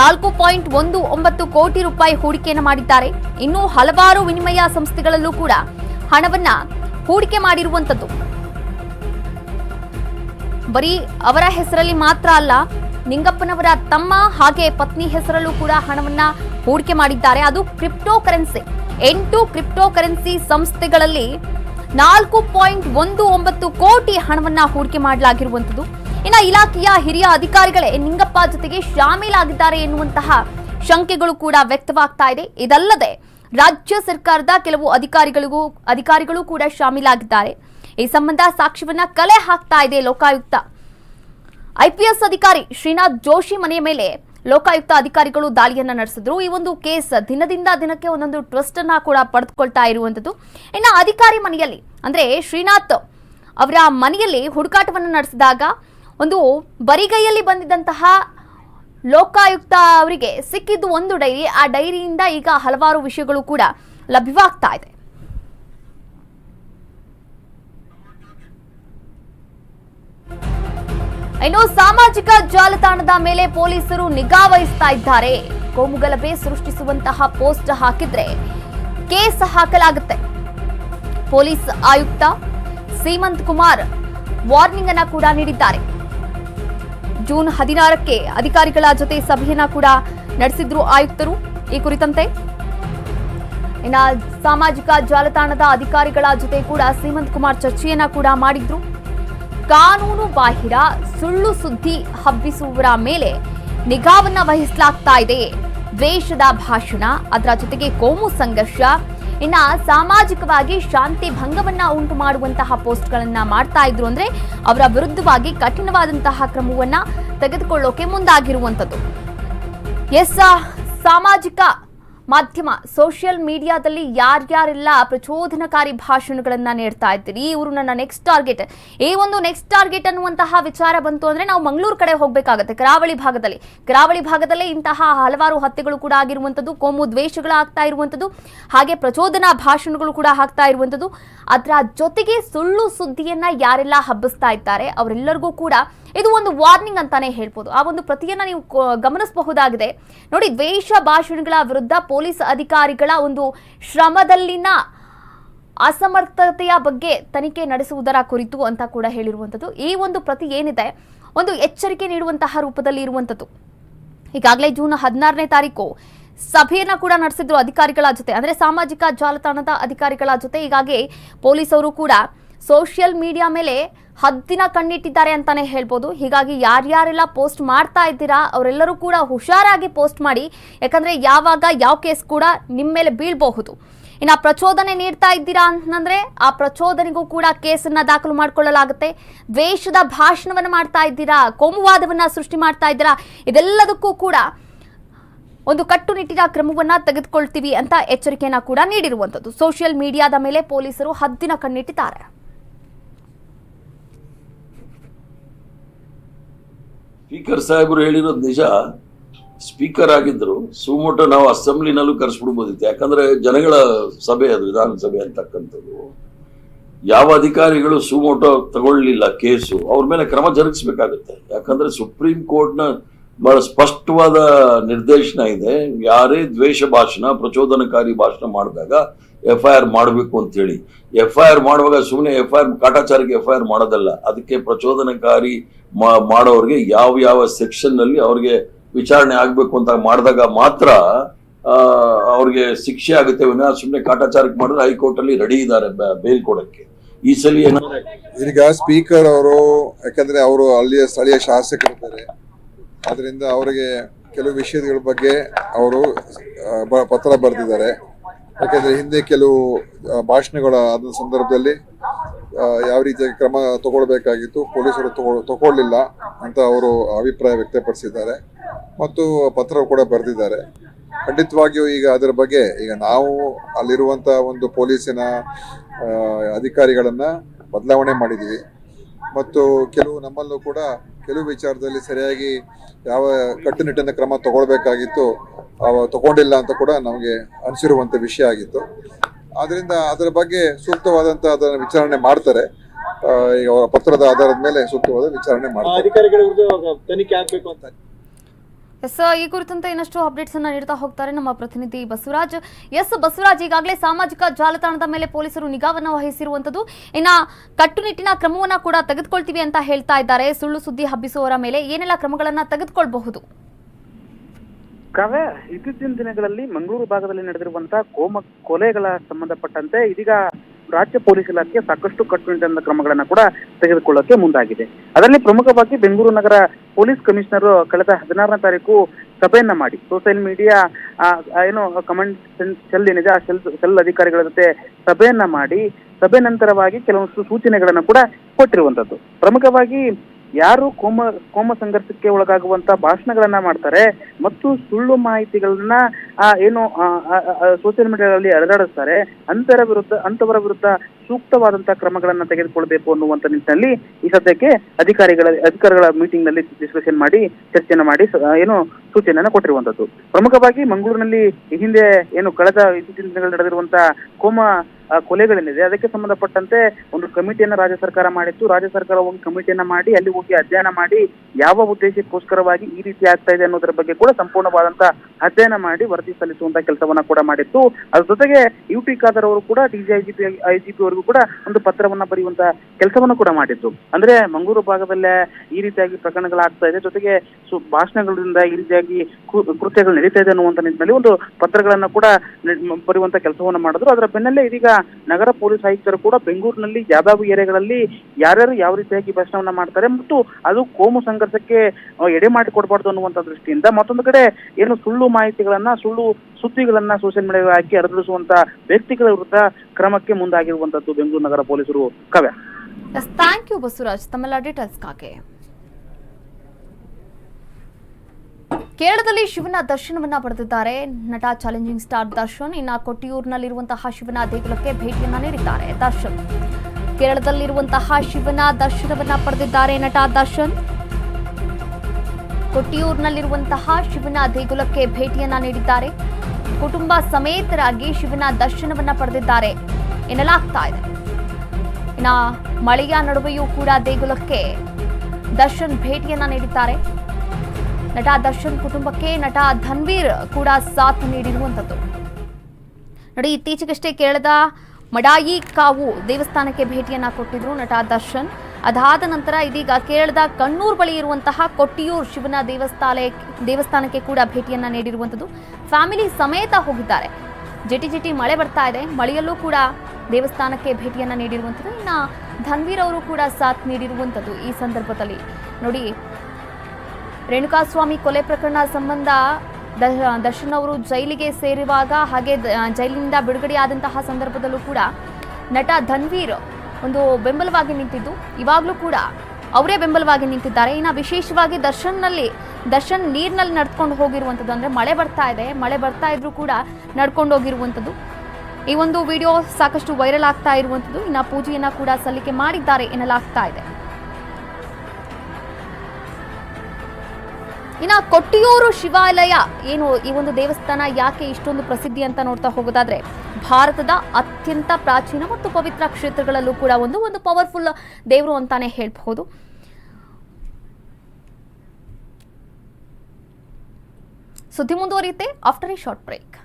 ನಾಲ್ಕು ಪಾಯಿಂಟ್ ಒಂದು ಒಂಬತ್ತು ಕೋಟಿ ರೂಪಾಯಿ ಹೂಡಿಕೆಯನ್ನು ಮಾಡಿದ್ದಾರೆ. ಇನ್ನು ಹಲವಾರು ವಿನಿಮಯ ಸಂಸ್ಥೆಗಳಲ್ಲೂ ಕೂಡ ಹಣವನ್ನ ಹೂಡಿಕೆ ಮಾಡಿರುವಂಥದ್ದು. ಬರೀ ಅವರ ಹೆಸರಲ್ಲಿ ಮಾತ್ರ ಅಲ್ಲ, ನಿಂಗಪ್ಪನವರ ತಮ್ಮ ಹಾಗೆ ಪತ್ನಿ ಹೆಸರಲ್ಲೂ ಕೂಡ ಹಣವನ್ನ ಹೂಡಿಕೆ ಮಾಡಿದ್ದಾರೆ. ಅದು ಕ್ರಿಪ್ಟೋ ಕರೆನ್ಸಿ ಎಂಟು ಕ್ರಿಪ್ಟೋ ಕರೆನ್ಸಿ ಸಂಸ್ಥೆಗಳಲ್ಲಿ ನಾಲ್ಕು ಪಾಯಿಂಟ್ ಒಂದು ಒಂಬತ್ತು ಕೋಟಿ ಹಣವನ್ನ ಹೂಡಿಕೆ ಮಾಡಲಾಗಿರುವಂತದ್ದು ಇನ್ನು ಇಲಾಖೆಯ ಹಿರಿಯ ಅಧಿಕಾರಿಗಳೇ ನಿಂಗಪ್ಪ ಜೊತೆಗೆ ಶಾಮೀಲಾಗಿದ್ದಾರೆ ಎನ್ನುವಂತಹ ಶಂಕೆಗಳು ಕೂಡ ವ್ಯಕ್ತವಾಗ್ತಾ ಇದೆ. ಇದಲ್ಲದೆ ರಾಜ್ಯ ಸರ್ಕಾರದ ಕೆಲವು ಅಧಿಕಾರಿಗಳಿಗೂ ಅಧಿಕಾರಿಗಳು ಕೂಡ ಶಾಮೀಲಾಗಿದ್ದಾರೆ. ಈ ಸಂಬಂಧ ಸಾಕ್ಷ್ಯವನ್ನ ಕಲೆ ಹಾಕ್ತಾ ಇದೆ ಲೋಕಾಯುಕ್ತ. ಐಪಿಎಸ್ ಅಧಿಕಾರಿ ಶ್ರೀನಾಥ್ ಜೋಶಿ ಮನೆಯ ಮೇಲೆ ಲೋಕಾಯುಕ್ತ ಅಧಿಕಾರಿಗಳು ದಾಳಿಯನ್ನ ನಡೆಸಿದ್ರು. ಈ ಒಂದು ಕೇಸ್ ದಿನದಿಂದ ದಿನಕ್ಕೆ ಒಂದೊಂದು ಟ್ರಸ್ಟ್ ಅನ್ನ ಕೂಡ ಪಡೆದುಕೊಳ್ತಾ ಇರುವಂತದ್ದು. ಇನ್ನು ಅಧಿಕಾರಿ ಮನೆಯಲ್ಲಿ, ಅಂದ್ರೆ ಶ್ರೀನಾಥ್ ಅವರ ಮನೆಯಲ್ಲಿ ಹುಡುಕಾಟವನ್ನು ನಡೆಸಿದಾಗ ಒಂದು ಬರಿಗೈಯಲ್ಲಿ ಬಂದಿದ್ದಂತಹ ಲೋಕಾಯುಕ್ತ ಅವರಿಗೆ ಸಿಕ್ಕಿದ್ದು ಒಂದು ಡೈರಿ, ಆ ಡೈರಿಯಿಂದ ಈಗ ಹಲವಾರು ವಿಷಯಗಳು ಕೂಡ ಲಭ್ಯವಾಗ್ತಾ ಇದೆ. ಇನ್ನು ಸಾಮಾಜಿಕ ಜಾಲತಾಣದ ಮೇಲೆ ಪೊಲೀಸರು ನಿಗಾ ವಹಿಸ್ತಾ ಇದ್ದಾರೆ. ಕೋಮುಗಲಭೆ ಸೃಷ್ಟಿಸುವಂತಹ ಪೋಸ್ಟ್ ಹಾಕಿದ್ರೆ ಕೇಸ್ ಹಾಕಲಾಗುತ್ತೆ. ಪೊಲೀಸ್ ಆಯುಕ್ತ ಸೀಮಂತ್ ಕುಮಾರ್ ವಾರ್ನಿಂಗ್ ಅನ್ನ ಕೂಡ ನೀಡಿದ್ದಾರೆ. ಜೂನ್ ಹದಿನಾರಕ್ಕೆ ಅಧಿಕಾರಿಗಳ ಜೊತೆ ಸಭೆಯನ್ನ ಕೂಡ ನಡೆಸಿದ್ರು ಆಯುಕ್ತರು. ಈ ಕುರಿತಂತೆ ಇನ್ನ ಸಾಮಾಜಿಕ ಜಾಲತಾಣದ ಅಧಿಕಾರಿಗಳ ಜೊತೆ ಕೂಡ ಸೀಮಂತ್ ಕುಮಾರ್ ಚರ್ಚೆಯನ್ನ ಕೂಡ ಮಾಡಿದ್ರು. ಕಾನೂನು ಬಾಹಿರ, ಸುಳ್ಳು ಸುದ್ದಿ ಹಬ್ಬಿಸುವವರ ಮೇಲೆ ನಿಗಾವನ್ನ ವಹಿಸಲಾಗ್ತಾ ಇದೆ. ದ್ವೇಷದ ಭಾಷಣ, ಅದರ ಜೊತೆಗೆ ಕೋಮು ಸಂಘರ್ಷ ಇನ್ನ ಸಾಮಾಜಿಕವಾಗಿ ಶಾಂತಿ ಭಂಗವನ್ನ ಉಂಟು ಮಾಡುವಂತಹ ಪೋಸ್ಟ್ಗಳನ್ನ ಮಾಡ್ತಾ ಇದ್ರು ಅಂದ್ರೆ ಅವರ ವಿರುದ್ಧವಾಗಿ ಕಠಿಣವಾದಂತಹ ಕ್ರಮವನ್ನ ತೆಗೆದುಕೊಳ್ಳೋಕೆ ಮುಂದಾಗಿರುವಂಥದ್ದು. ಎಸ್ ಸಾಮಾಜಿಕ ಮಾಧ್ಯಮ ಸೋಷಿಯಲ್ ಮೀಡಿಯಾದಲ್ಲಿ ಯಾರ್ಯಾರೆಲ್ಲ ಪ್ರಚೋದನಕಾರಿ ಭಾಷಣಗಳನ್ನ ನೀಡ್ತಾ ಇದ್ದೀರಿ, ಇವರು ನನ್ನ ನೆಕ್ಸ್ಟ್ ಟಾರ್ಗೆಟ್ ಈ ಒಂದು ನೆಕ್ಸ್ಟ್ ಟಾರ್ಗೆಟ್ ಅನ್ನುವಂತಹ ವಿಚಾರ ಬಂತು ಅಂದ್ರೆ ನಾವು ಮಂಗಳೂರು ಕಡೆ ಹೋಗಬೇಕಾಗುತ್ತೆ, ಕರಾವಳಿ ಭಾಗದಲ್ಲಿ. ಕರಾವಳಿ ಭಾಗದಲ್ಲೇ ಇಂತಹ ಹಲವಾರು ಹತ್ಯೆಗಳು ಕೂಡ ಆಗಿರುವಂಥದ್ದು, ಕೋಮು ದ್ವೇಷಗಳು ಆಗ್ತಾ ಇರುವಂಥದ್ದು, ಹಾಗೆ ಪ್ರಚೋದನಾ ಭಾಷಣಗಳು ಕೂಡ ಆಗ್ತಾ ಇರುವಂಥದ್ದು. ಅದರ ಜೊತೆಗೆ ಸುಳ್ಳು ಸುದ್ದಿಯನ್ನ ಯಾರೆಲ್ಲ ಹಬ್ಬಿಸ್ತಾ ಇದ್ದಾರೆ, ಅವರೆಲ್ಲರಿಗೂ ಕೂಡ ಇದು ಒಂದು ವಾರ್ನಿಂಗ್ ಅಂತಾನೆ ಹೇಳ್ಬೋದು. ಆ ಒಂದು ಪ್ರತಿಯನ್ನ ನೀವು ಗಮನಿಸಬಹುದಾಗಿದೆ. ನೋಡಿ, ದ್ವೇಷ ಭಾಷಣಗಳ ವಿರುದ್ಧ ಪೊಲೀಸ್ ಅಧಿಕಾರಿಗಳ ಒಂದು ಶ್ರಮದಲ್ಲಿನ ಅಸಮರ್ಥತೆಯ ಬಗ್ಗೆ ತನಿಖೆ ನಡೆಸುವುದರ ಕುರಿತು ಅಂತ ಕೂಡ ಹೇಳಿರುವಂಥದ್ದು. ಈ ಒಂದು ಪ್ರತಿ ಏನಿದೆ, ಒಂದು ಎಚ್ಚರಿಕೆ ನೀಡುವಂತಹ ರೂಪದಲ್ಲಿ ಇರುವಂಥದ್ದು. ಈಗಾಗಲೇ ಜೂನ್ ಹದಿನಾರನೇ ತಾರೀಕು ಸಭೆಯನ್ನ ಕೂಡ ನಡೆಸಿದ್ರು ಅಧಿಕಾರಿಗಳ ಜೊತೆ. ಅಂದ್ರೆ ಸಾಮಾಜಿಕ ಜಾಲತಾಣದ ಅಧಿಕಾರಿಗಳ ಜೊತೆ. ಹೀಗಾಗಿ ಪೊಲೀಸರು ಕೂಡ ಸೋಷಿಯಲ್ ಮೀಡಿಯಾ ಮೇಲೆ ಹದ್ದಿನ ಕಣ್ಣಿಟ್ಟಿದ್ದಾರೆ ಅಂತಾನೆ ಹೇಳ್ಬೋದು. ಹೀಗಾಗಿ ಯಾರ್ಯಾರೆಲ್ಲ ಪೋಸ್ಟ್ ಮಾಡ್ತಾ ಇದ್ದೀರಾ, ಅವರೆಲ್ಲರೂ ಕೂಡ ಹುಷಾರಾಗಿ ಪೋಸ್ಟ್ ಮಾಡಿ. ಯಾಕಂದ್ರೆ ಯಾವಾಗ ಯಾವ ಕೇಸ್ ಕೂಡ ನಿಮ್ಮ ಮೇಲೆ ಬೀಳಬಹುದು. ಇನ್ನು ಪ್ರಚೋದನೆ ನೀಡ್ತಾ ಇದ್ದೀರಾ ಅಂತಂದ್ರೆ ಆ ಪ್ರಚೋದನೆಗೂ ಕೂಡ ಕೇಸನ್ನ ದಾಖಲು ಮಾಡಿಕೊಳ್ಳಲಾಗುತ್ತೆ. ದ್ವೇಷದ ಭಾಷಣವನ್ನು ಮಾಡ್ತಾ ಇದ್ದೀರಾ, ಕೋಮುವಾದವನ್ನ ಸೃಷ್ಟಿ ಮಾಡ್ತಾ ಇದ್ದೀರಾ, ಇದೆಲ್ಲದಕ್ಕೂ ಕೂಡ ಒಂದು ಕಟ್ಟುನಿಟ್ಟಿನ ಕ್ರಮವನ್ನ ತೆಗೆದುಕೊಳ್ತೀವಿ ಅಂತ ಎಚ್ಚರಿಕೆಯನ್ನ ಕೂಡ ನೀಡಿರುವಂಥದ್ದು. ಸೋಷಿಯಲ್ ಮೀಡಿಯಾದ ಮೇಲೆ ಪೊಲೀಸರು ಹದ್ದಿನ ಕಣ್ಣಿಟ್ಟಿದ್ದಾರೆ. ಸ್ಪೀಕರ್ ಸಾಹೇಬರು ಹೇಳಿರೋದು ನಿಜ. ಸ್ಪೀಕರ್ ಆಗಿದ್ರು, ಸುಮೋಟ ನಾವು ಅಸೆಂಬ್ಲಿನಲ್ಲೂ ಕರೆಸ್ಬಿಡ್ಬೋದಿತ್ತು. ಯಾಕಂದ್ರೆ ಜನಗಳ ಸಭೆ ಅದು, ವಿಧಾನಸಭೆ ಅಂತಕ್ಕಂಥದ್ದು. ಯಾವ ಅಧಿಕಾರಿಗಳು ಸುಮೋಟ ತಗೊಳ್ಳಿಲ್ಲ ಕೇಸು, ಅವ್ರ ಮೇಲೆ ಕ್ರಮ ಜರುಗಿಸ್ಬೇಕಾಗುತ್ತೆ. ಯಾಕಂದ್ರೆ ಸುಪ್ರೀಂ ಕೋರ್ಟ್ನ ಬಹಳ ಸ್ಪಷ್ಟವಾದ ನಿರ್ದೇಶನ ಇದೆ. ಯಾರೇ ದ್ವೇಷ ಭಾಷಣ, ಪ್ರಚೋದನಕಾರಿ ಭಾಷಣ ಮಾಡಿದಾಗ ಎಫ್ ಐ ಆರ್ ಮಾಡಬೇಕು ಅಂತೇಳಿ ಎಫ್ ಐ ಆರ್ ಮಾಡುವಾಗ ಸುಮ್ಮನೆ ಎಫ್ ಐ ಆರ್ ಕಾಟಾಚಾರಕ್ಕೆ ಎಫ್ ಐ ಆರ್ ಮಾಡೋದಲ್ಲ. ಅದಕ್ಕೆ ಪ್ರಚೋದನಕಾರಿ ಮಾಡೋರ್ಗೆ ಯಾವ ಯಾವ ಸೆಕ್ಷನ್ನಲ್ಲಿ ಅವ್ರಿಗೆ ವಿಚಾರಣೆ ಆಗ್ಬೇಕು ಅಂತ ಮಾಡಿದಾಗ ಮಾತ್ರ ಅವ್ರಿಗೆ ಶಿಕ್ಷೆ ಆಗುತ್ತೆ. ವಿನಃ ಸುಮ್ಮನೆ ಕಾಟಾಚಾರಕ್ಕೆ ಮಾಡಿದ್ರೆ ಹೈಕೋರ್ಟ್ ಅಲ್ಲಿ ರೆಡಿ ಇದ್ದಾರೆ ಬೇಲ್ ಕೊಡಕ್ಕೆ. ಈ ಸಲ ಈಗ ಸ್ಪೀಕರ್ ಅವರು, ಯಾಕಂದ್ರೆ ಅವರು ಅಲ್ಲಿಯ ಸ್ಥಳೀಯ ಶಾಸಕರಿದ್ದಾರೆ. ಅದರಿಂದ ಅವರಿಗೆ ಕೆಲವು ವಿಷಯಗಳ ಬಗ್ಗೆ ಅವರು ಪತ್ರ ಬರೆದಿದ್ದಾರೆ. ಯಾಕಂದ್ರೆ ಹಿಂದೆ ಕೆಲವು ಭಾಷಣಗಳ ಆದ ಸಂದರ್ಭದಲ್ಲಿ ಯಾವ ರೀತಿಯಾಗಿ ಕ್ರಮ ತಗೊಳ್ಬೇಕಾಗಿತ್ತು ಪೊಲೀಸರು ತಗೊ, ತಗೊಳ್ಳಿಲ್ಲ ಅಂತ ಅವರು ಅಭಿಪ್ರಾಯ ವ್ಯಕ್ತಪಡಿಸಿದ್ದಾರೆ. ಮತ್ತು ಪತ್ರ ಕೂಡ ಬರೆದಿದ್ದಾರೆ. ಖಂಡಿತವಾಗಿಯೂ ಈಗ ಅದರ ಬಗ್ಗೆ ಈಗ ನಾವು ಅಲ್ಲಿರುವಂತ ಒಂದು ಪೊಲೀಸಿನ ಅಧಿಕಾರಿಗಳನ್ನು ಬದಲಾವಣೆ ಮಾಡಿದ್ದೀವಿ. ಮತ್ತು ಕೆಲವು ನಮ್ಮಲ್ಲೂ ಕೂಡ ಕೆಲವು ವಿಚಾರದಲ್ಲಿ ಸರಿಯಾಗಿ ಯಾವ ಕಟ್ಟುನಿಟ್ಟಿನ ಕ್ರಮ ತಗೊಳ್ಬೇಕಾಗಿತ್ತು, ಅವ ತಗೊಂಡಿಲ್ಲ ಅಂತ ಕೂಡ ನಮಗೆ ಅನಿಸಿರುವಂತ ವಿಷಯ ಆಗಿತ್ತು. ಆದ್ರಿಂದ ಅದರ ಬಗ್ಗೆ ಸೂಕ್ತವಾದಂತ ಅದನ್ನ ವಿಚಾರಣೆ ಮಾಡ್ತಾರೆ. ಈಗ ಅವರ ಪತ್ರದ ಆಧಾರದ ಮೇಲೆ ಸೂಕ್ತವಾದ ವಿಚಾರಣೆ ಮಾಡ್ತಾರೆ. ಅಧಿಕಾರಿಗಳ ವಿರುದ್ಧ ತನಿಖೆ ಆಗ್ಬೇಕು ಅಂತ. ಎಸ್ ಈ ಕುರಿತಂತೆ ಇನ್ನಷ್ಟು ಅಪ್ಡೇಟ್ಸ್ ಅನ್ನ ನೀಡ್ತಾ ಹೋಗ್ತಾರೆ ನಮ್ಮ ಪ್ರತಿನಿಧಿ ಬಸವರಾಜ್. ಎಸ್ ಬಸವರಾಜ್ ಈಗಾಗಲೇ ಸಾಮಾಜಿಕ ಜಾಲತಾಣದ ಮೇಲೆ ಪೊಲೀಸರು ನಿಗಾವನ್ನ ವಹಿಸಿರುವಂತದ್ದು. ಇನ್ನ ಕಟ್ಟುನಿಟ್ಟಿನ ಕ್ರಮವನ್ನ ಕೂಡ ತೆಗೆದುಕೊಳ್ತೀವಿ ಅಂತ ಹೇಳ್ತಾ ಇದ್ದಾರೆ. ಸುಳ್ಳು ಸುದ್ದಿ ಹಬ್ಬಿಸುವವರ ಮೇಲೆ ಏನೆಲ್ಲ ಕ್ರಮಗಳನ್ನ ತೆಗೆದುಕೊಳ್ಬಹುದು? ಕಾವ್ಯ ಇತ್ತೀಚಿನ ದಿನಗಳಲ್ಲಿ ಮಂಗಳೂರು ಭಾಗದಲ್ಲಿ ನಡೆದಿರುವಂತಹ ಕೋಮ ಕೊಲೆಗಳ ಸಂಬಂಧಪಟ್ಟಂತೆ ಇದೀಗ ರಾಜ್ಯ ಪೊಲೀಸ್ ಇಲಾಖೆ ಸಾಕಷ್ಟು ಕಟ್ಟುನಿಟ್ಟಿನ ಕ್ರಮಗಳನ್ನ ಕೂಡ ತೆಗೆದುಕೊಳ್ಳೋಕೆ ಮುಂದಾಗಿದೆ. ಅದರಲ್ಲಿ ಪ್ರಮುಖವಾಗಿ ಬೆಂಗಳೂರು ನಗರ ಪೊಲೀಸ್ ಕಮಿಷನರ್ ಕಳೆದ ಹದಿನಾರನೇ ತಾರೀಕು ಸಭೆಯನ್ನ ಮಾಡಿ. ಸೋಷಿಯಲ್ ಮೀಡಿಯಾ ಏನು ಕಮೆಂಟ್ ಸೆಲ್ ಏನಿದೆ, ಆ ಸೆಲ್ ಅಧಿಕಾರಿಗಳ ಜೊತೆ ಸಭೆಯನ್ನ ಮಾಡಿ, ಸಭೆ ನಂತರವಾಗಿ ಕೆಲವೊಂದು ಸೂಚನೆಗಳನ್ನು ಕೂಡ ಕೊಟ್ಟಿರುವಂತದ್ದು. ಪ್ರಮುಖವಾಗಿ ಯಾರು ಕೋಮ ಕೋಮ ಸಂಘರ್ಷಕ್ಕೆ ಒಳಗಾಗುವಂತ ಭಾಷಣಗಳನ್ನ ಮಾಡ್ತಾರೆ ಮತ್ತು ಸುಳ್ಳು ಮಾಹಿತಿಗಳನ್ನ ಏನು ಸೋಷಿಯಲ್ ಮೀಡಿಯಾದಲ್ಲಿ ಹರಿದಾಡಿಸ್ತಾರೆ ಅಂತರ ವಿರುದ್ಧ, ಅಂತವರ ವಿರುದ್ಧ ಸೂಕ್ತವಾದಂತಹ ಕ್ರಮಗಳನ್ನ ತೆಗೆದುಕೊಳ್ಬೇಕು ಅನ್ನುವಂತ ನಿಟ್ಟಿನಲ್ಲಿ ಈ ಸದ್ಯಕ್ಕೆ ಅಧಿಕಾರಿಗಳ ಅಧಿಕಾರಿಗಳ ಮೀಟಿಂಗ್ನಲ್ಲಿ ಡಿಸ್ಕಷನ್ ಮಾಡಿ ಚರ್ಚೆನ ಮಾಡಿ ಏನು ಸೂಚನೆಯನ್ನು ಕೊಟ್ಟಿರುವಂತದ್ದು. ಪ್ರಮುಖವಾಗಿ ಮಂಗಳೂರಿನಲ್ಲಿ ಹಿಂದೆ ಏನು ಕಳೆದ ಇತ್ತೀಚಿನ ದಿನಗಳಲ್ಲಿ ನಡೆದಿರುವಂತಹ ಕೋಮ ಕೊಲೆಗಳೇನಿದೆ, ಅದಕ್ಕೆ ಸಂಬಂಧಪಟ್ಟಂತೆ ಒಂದು ಕಮಿಟಿಯನ್ನ ರಾಜ್ಯ ಸರ್ಕಾರ ಮಾಡಿತ್ತು. ರಾಜ್ಯ ಸರ್ಕಾರ ಹೋಗಿ ಕಮಿಟಿಯನ್ನ ಮಾಡಿ, ಅಲ್ಲಿ ಹೋಗಿ ಅಧ್ಯಯನ ಮಾಡಿ, ಯಾವ ಉದ್ದೇಶಕ್ಕೋಸ್ಕರವಾಗಿ ಈ ರೀತಿ ಆಗ್ತಾ ಇದೆ ಅನ್ನೋದ್ರ ಬಗ್ಗೆ ಕೂಡ ಸಂಪೂರ್ಣವಾದಂತ ಅಧ್ಯಯನ ಮಾಡಿ ವರದಿ ಸಲ್ಲಿಸುವಂತ ಕೆಲಸವನ್ನ ಕೂಡ ಮಾಡಿತ್ತು. ಅದ್ರ ಜೊತೆಗೆ ಯು ಟಿ ಖಾದರ್ ಅವರು ಕೂಡ ಡಿಜಿಐಜಿಪಿ ಐಜಿಪಿ ಅವರಿಗೂ ಕೂಡ ಒಂದು ಪತ್ರವನ್ನ ಬರೆಯುವಂತ ಕೆಲಸವನ್ನು ಕೂಡ ಮಾಡಿತ್ತು ಅಂದ್ರೆ ಮಂಗಳೂರು ಭಾಗದಲ್ಲೇ ಈ ರೀತಿಯಾಗಿ ಪ್ರಕರಣಗಳಾಗ್ತಾ ಇದೆ. ಜೊತೆಗೆ ಭಾಷಣಗಳಿಂದ ಈ ರೀತಿಯಾಗಿ ಕೃತ್ಯಗಳು ನಡೀತಾ ಇದೆ ಅನ್ನುವಂತ ನಿಟ್ಟಿನಲ್ಲಿ ಒಂದು ಪತ್ರಗಳನ್ನ ಕೂಡ ಬರೆಯುವಂತ ಕೆಲಸವನ್ನ ಮಾಡಿದ್ರು. ಅದರ ಬೆನ್ನಲ್ಲೇ ಇದೀಗ ನಗರ ಪೊಲೀಸ್ ಆಯುಕ್ತರು ಕೂಡ ಬೆಂಗಳೂರಿನಲ್ಲಿ ಯಾವ್ಯಾವ ಏರಿಯಾಗಳಲ್ಲಿ ಯಾರ್ಯಾರು ಯಾವ ರೀತಿಯಾಗಿ ಭಾಷಣವನ್ನ ಮಾಡ್ತಾರೆ ಮತ್ತು ಅದು ಕೋಮು ಸಂಘರ್ಷಕ್ಕೆ ಎಡೆ ಮಾಡಿ ಕೊಡಬಾರ್ದು ಅನ್ನುವಂತ ದೃಷ್ಟಿಯಿಂದ ಮತ್ತೊಂದು ಕಡೆ ಏನು ಸುಳ್ಳು ಮಾಹಿತಿಗಳನ್ನ, ಸುಳ್ಳು ಸುದ್ದಿಗಳನ್ನ ಸೋಷಿಯಲ್ ಮೀಡಿಯಾ ಹಾಕಿ ಹರಿದಿಸುವಂತ ವ್ಯಕ್ತಿಗಳ ವಿರುದ್ಧ ಕ್ರಮಕ್ಕೆ ಮುಂದಾಗಿರುವಂತದ್ದು ಬೆಂಗಳೂರು ನಗರ ಪೊಲೀಸರು. ಕವ್ಯ. Thank you Basavaraj. ತಮ್ಮೆಲ್ಲ ಡೀಟೇಲ್ಸ್ಗಾಗಿ ಕೇರಳದಲ್ಲಿ ಶಿವನ ದರ್ಶನವನ್ನ ಪಡೆದಿದ್ದಾರೆ. ನಟ ಚಾಲೆಂಜಿಂಗ್ ಸ್ಟಾರ್ ದರ್ಶನ್ ಇನ್ನ ಕೊಟ್ಟಿಯೂರಿನಲ್ಲಿರುವಂತಹ ಶಿವನ ದೇಗುಲಕ್ಕೆ ಭೇಟಿಯನ್ನ ನೀಡಿದ್ದಾರೆ ದರ್ಶನ್. ಕೇರಳದಲ್ಲಿರುವಂತಹ ಶಿವನ ದರ್ಶನವನ್ನ ಪಡೆದಿದ್ದಾರೆ ನಟ ದರ್ಶನ್. ಕೊಟ್ಟಿಯೂರಿನಲ್ಲಿರುವಂತಹ ಶಿವನ ದೇಗುಲಕ್ಕೆ ಭೇಟಿಯನ್ನ ನೀಡಿದ್ದಾರೆ. ಕುಟುಂಬ ಸಮೇತರಾಗಿ ಶಿವನ ದರ್ಶನವನ್ನ ಪಡೆದಿದ್ದಾರೆ ಎನ್ನಲಾಗ್ತಾ ಇದೆ. ಇನ್ನ ಮಳೆಯ ನಡುವೆಯೂ ಕೂಡ ದೇಗುಲಕ್ಕೆ ದರ್ಶನ್ ಭೇಟಿಯನ್ನ ನೀಡಿದ್ದಾರೆ. ನಟ ದರ್ಶನ್ ಕುಟುಂಬಕ್ಕೆ ನಟ ಧನ್ವೀರ್ ಕೂಡ ಸಾಥ್ ನೀಡಿರುವಂಥದ್ದು. ನೋಡಿ, ಇತ್ತೀಚೆಗಷ್ಟೇ ಕೇರಳದ ಮಡಾಯಿ ಕಾವು ದೇವಸ್ಥಾನಕ್ಕೆ ಭೇಟಿಯನ್ನ ಕೊಟ್ಟಿದ್ರು ನಟ ದರ್ಶನ್. ಅದಾದ ನಂತರ ಇದೀಗ ಕೇರಳದ ಕಣ್ಣೂರ್ ಬಳಿ ಇರುವಂತಹ ಕೊಟ್ಟಿಯೂರ್ ಶಿವನ ದೇವಸ್ಥಾನ ದೇವಸ್ಥಾನಕ್ಕೆ ಕೂಡ ಭೇಟಿಯನ್ನ ನೀಡಿರುವಂಥದ್ದು. ಫ್ಯಾಮಿಲಿ ಸಮೇತ ಹೋಗಿದ್ದಾರೆ. ಜಿಟಿ ಜಿಟಿ ಮಳೆ ಬರ್ತಾ ಇದೆ. ಮಳೆಯಲ್ಲೂ ಕೂಡ ದೇವಸ್ಥಾನಕ್ಕೆ ಭೇಟಿಯನ್ನ ನೀಡಿರುವಂಥದ್ದು. ಇನ್ನು ಧನ್ವೀರ್ ಅವರು ಕೂಡ ಸಾಥ್ ನೀಡಿರುವಂಥದ್ದು ಈ ಸಂದರ್ಭದಲ್ಲಿ. ನೋಡಿ ರೇಣುಕಾಸ್ವಾಮಿ ಕೊಲೆ ಪ್ರಕರಣ ಸಂಬಂಧ ದರ್ಶನ್ ಅವರು ಜೈಲಿಗೆ ಸೇರುವಾಗ ಹಾಗೆ ಜೈಲಿನಿಂದ ಬಿಡುಗಡೆಯಾದಂತಹ ಸಂದರ್ಭದಲ್ಲೂ ಕೂಡ ನಟ ಧನ್ವೀರ್ ಒಂದು ಬೆಂಬಲವಾಗಿ ನಿಂತಿದ್ದು. ಇವಾಗಲೂ ಕೂಡ ಅವರೇ ಬೆಂಬಲವಾಗಿ ನಿಂತಿದ್ದಾರೆ. ಇನ್ನು ವಿಶೇಷವಾಗಿ ದರ್ಶನ್ನಲ್ಲಿ, ದರ್ಶನ್ ನೀರಿನಲ್ಲಿ ನಡ್ಕೊಂಡು ಹೋಗಿರುವಂಥದ್ದು ಅಂದರೆ ಮಳೆ ಬರ್ತಾ ಇದೆ. ಮಳೆ ಬರ್ತಾ ಇದ್ರೂ ಕೂಡ ನಡ್ಕೊಂಡು ಹೋಗಿರುವಂಥದ್ದು. ಈ ಒಂದು ವಿಡಿಯೋ ಸಾಕಷ್ಟು ವೈರಲ್ ಆಗ್ತಾ ಇರುವಂಥದ್ದು. ಇನ್ನು ಪೂಜೆಯನ್ನು ಕೂಡ ಸಲ್ಲಿಕೆ ಮಾಡಿದ್ದಾರೆ ಎನ್ನಲಾಗ್ತಾ ಇದೆ. ಇನ್ನ ಕೊಟ್ಟಿಯೂರು ಶಿವಾಲಯ ಏನು ಈ ಒಂದು ದೇವಸ್ಥಾನ ಯಾಕೆ ಇಷ್ಟೊಂದು ಪ್ರಸಿದ್ಧಿ ಅಂತ ನೋಡ್ತಾ ಹೋಗೋದಾದ್ರೆ ಭಾರತದ ಅತ್ಯಂತ ಪ್ರಾಚೀನ ಮತ್ತು ಪವಿತ್ರ ಕ್ಷೇತ್ರಗಳಲ್ಲೂ ಕೂಡ ಒಂದು ಒಂದು ಪವರ್ಫುಲ್ ದೇವರು ಅಂತಾನೆ ಹೇಳಬಹುದು. ಸುದ್ದಿ ಮುಂದುವರಿಯುತ್ತೆ ಆಫ್ಟರ್ ಎ ಶಾರ್ಟ್ ಬ್ರೇಕ್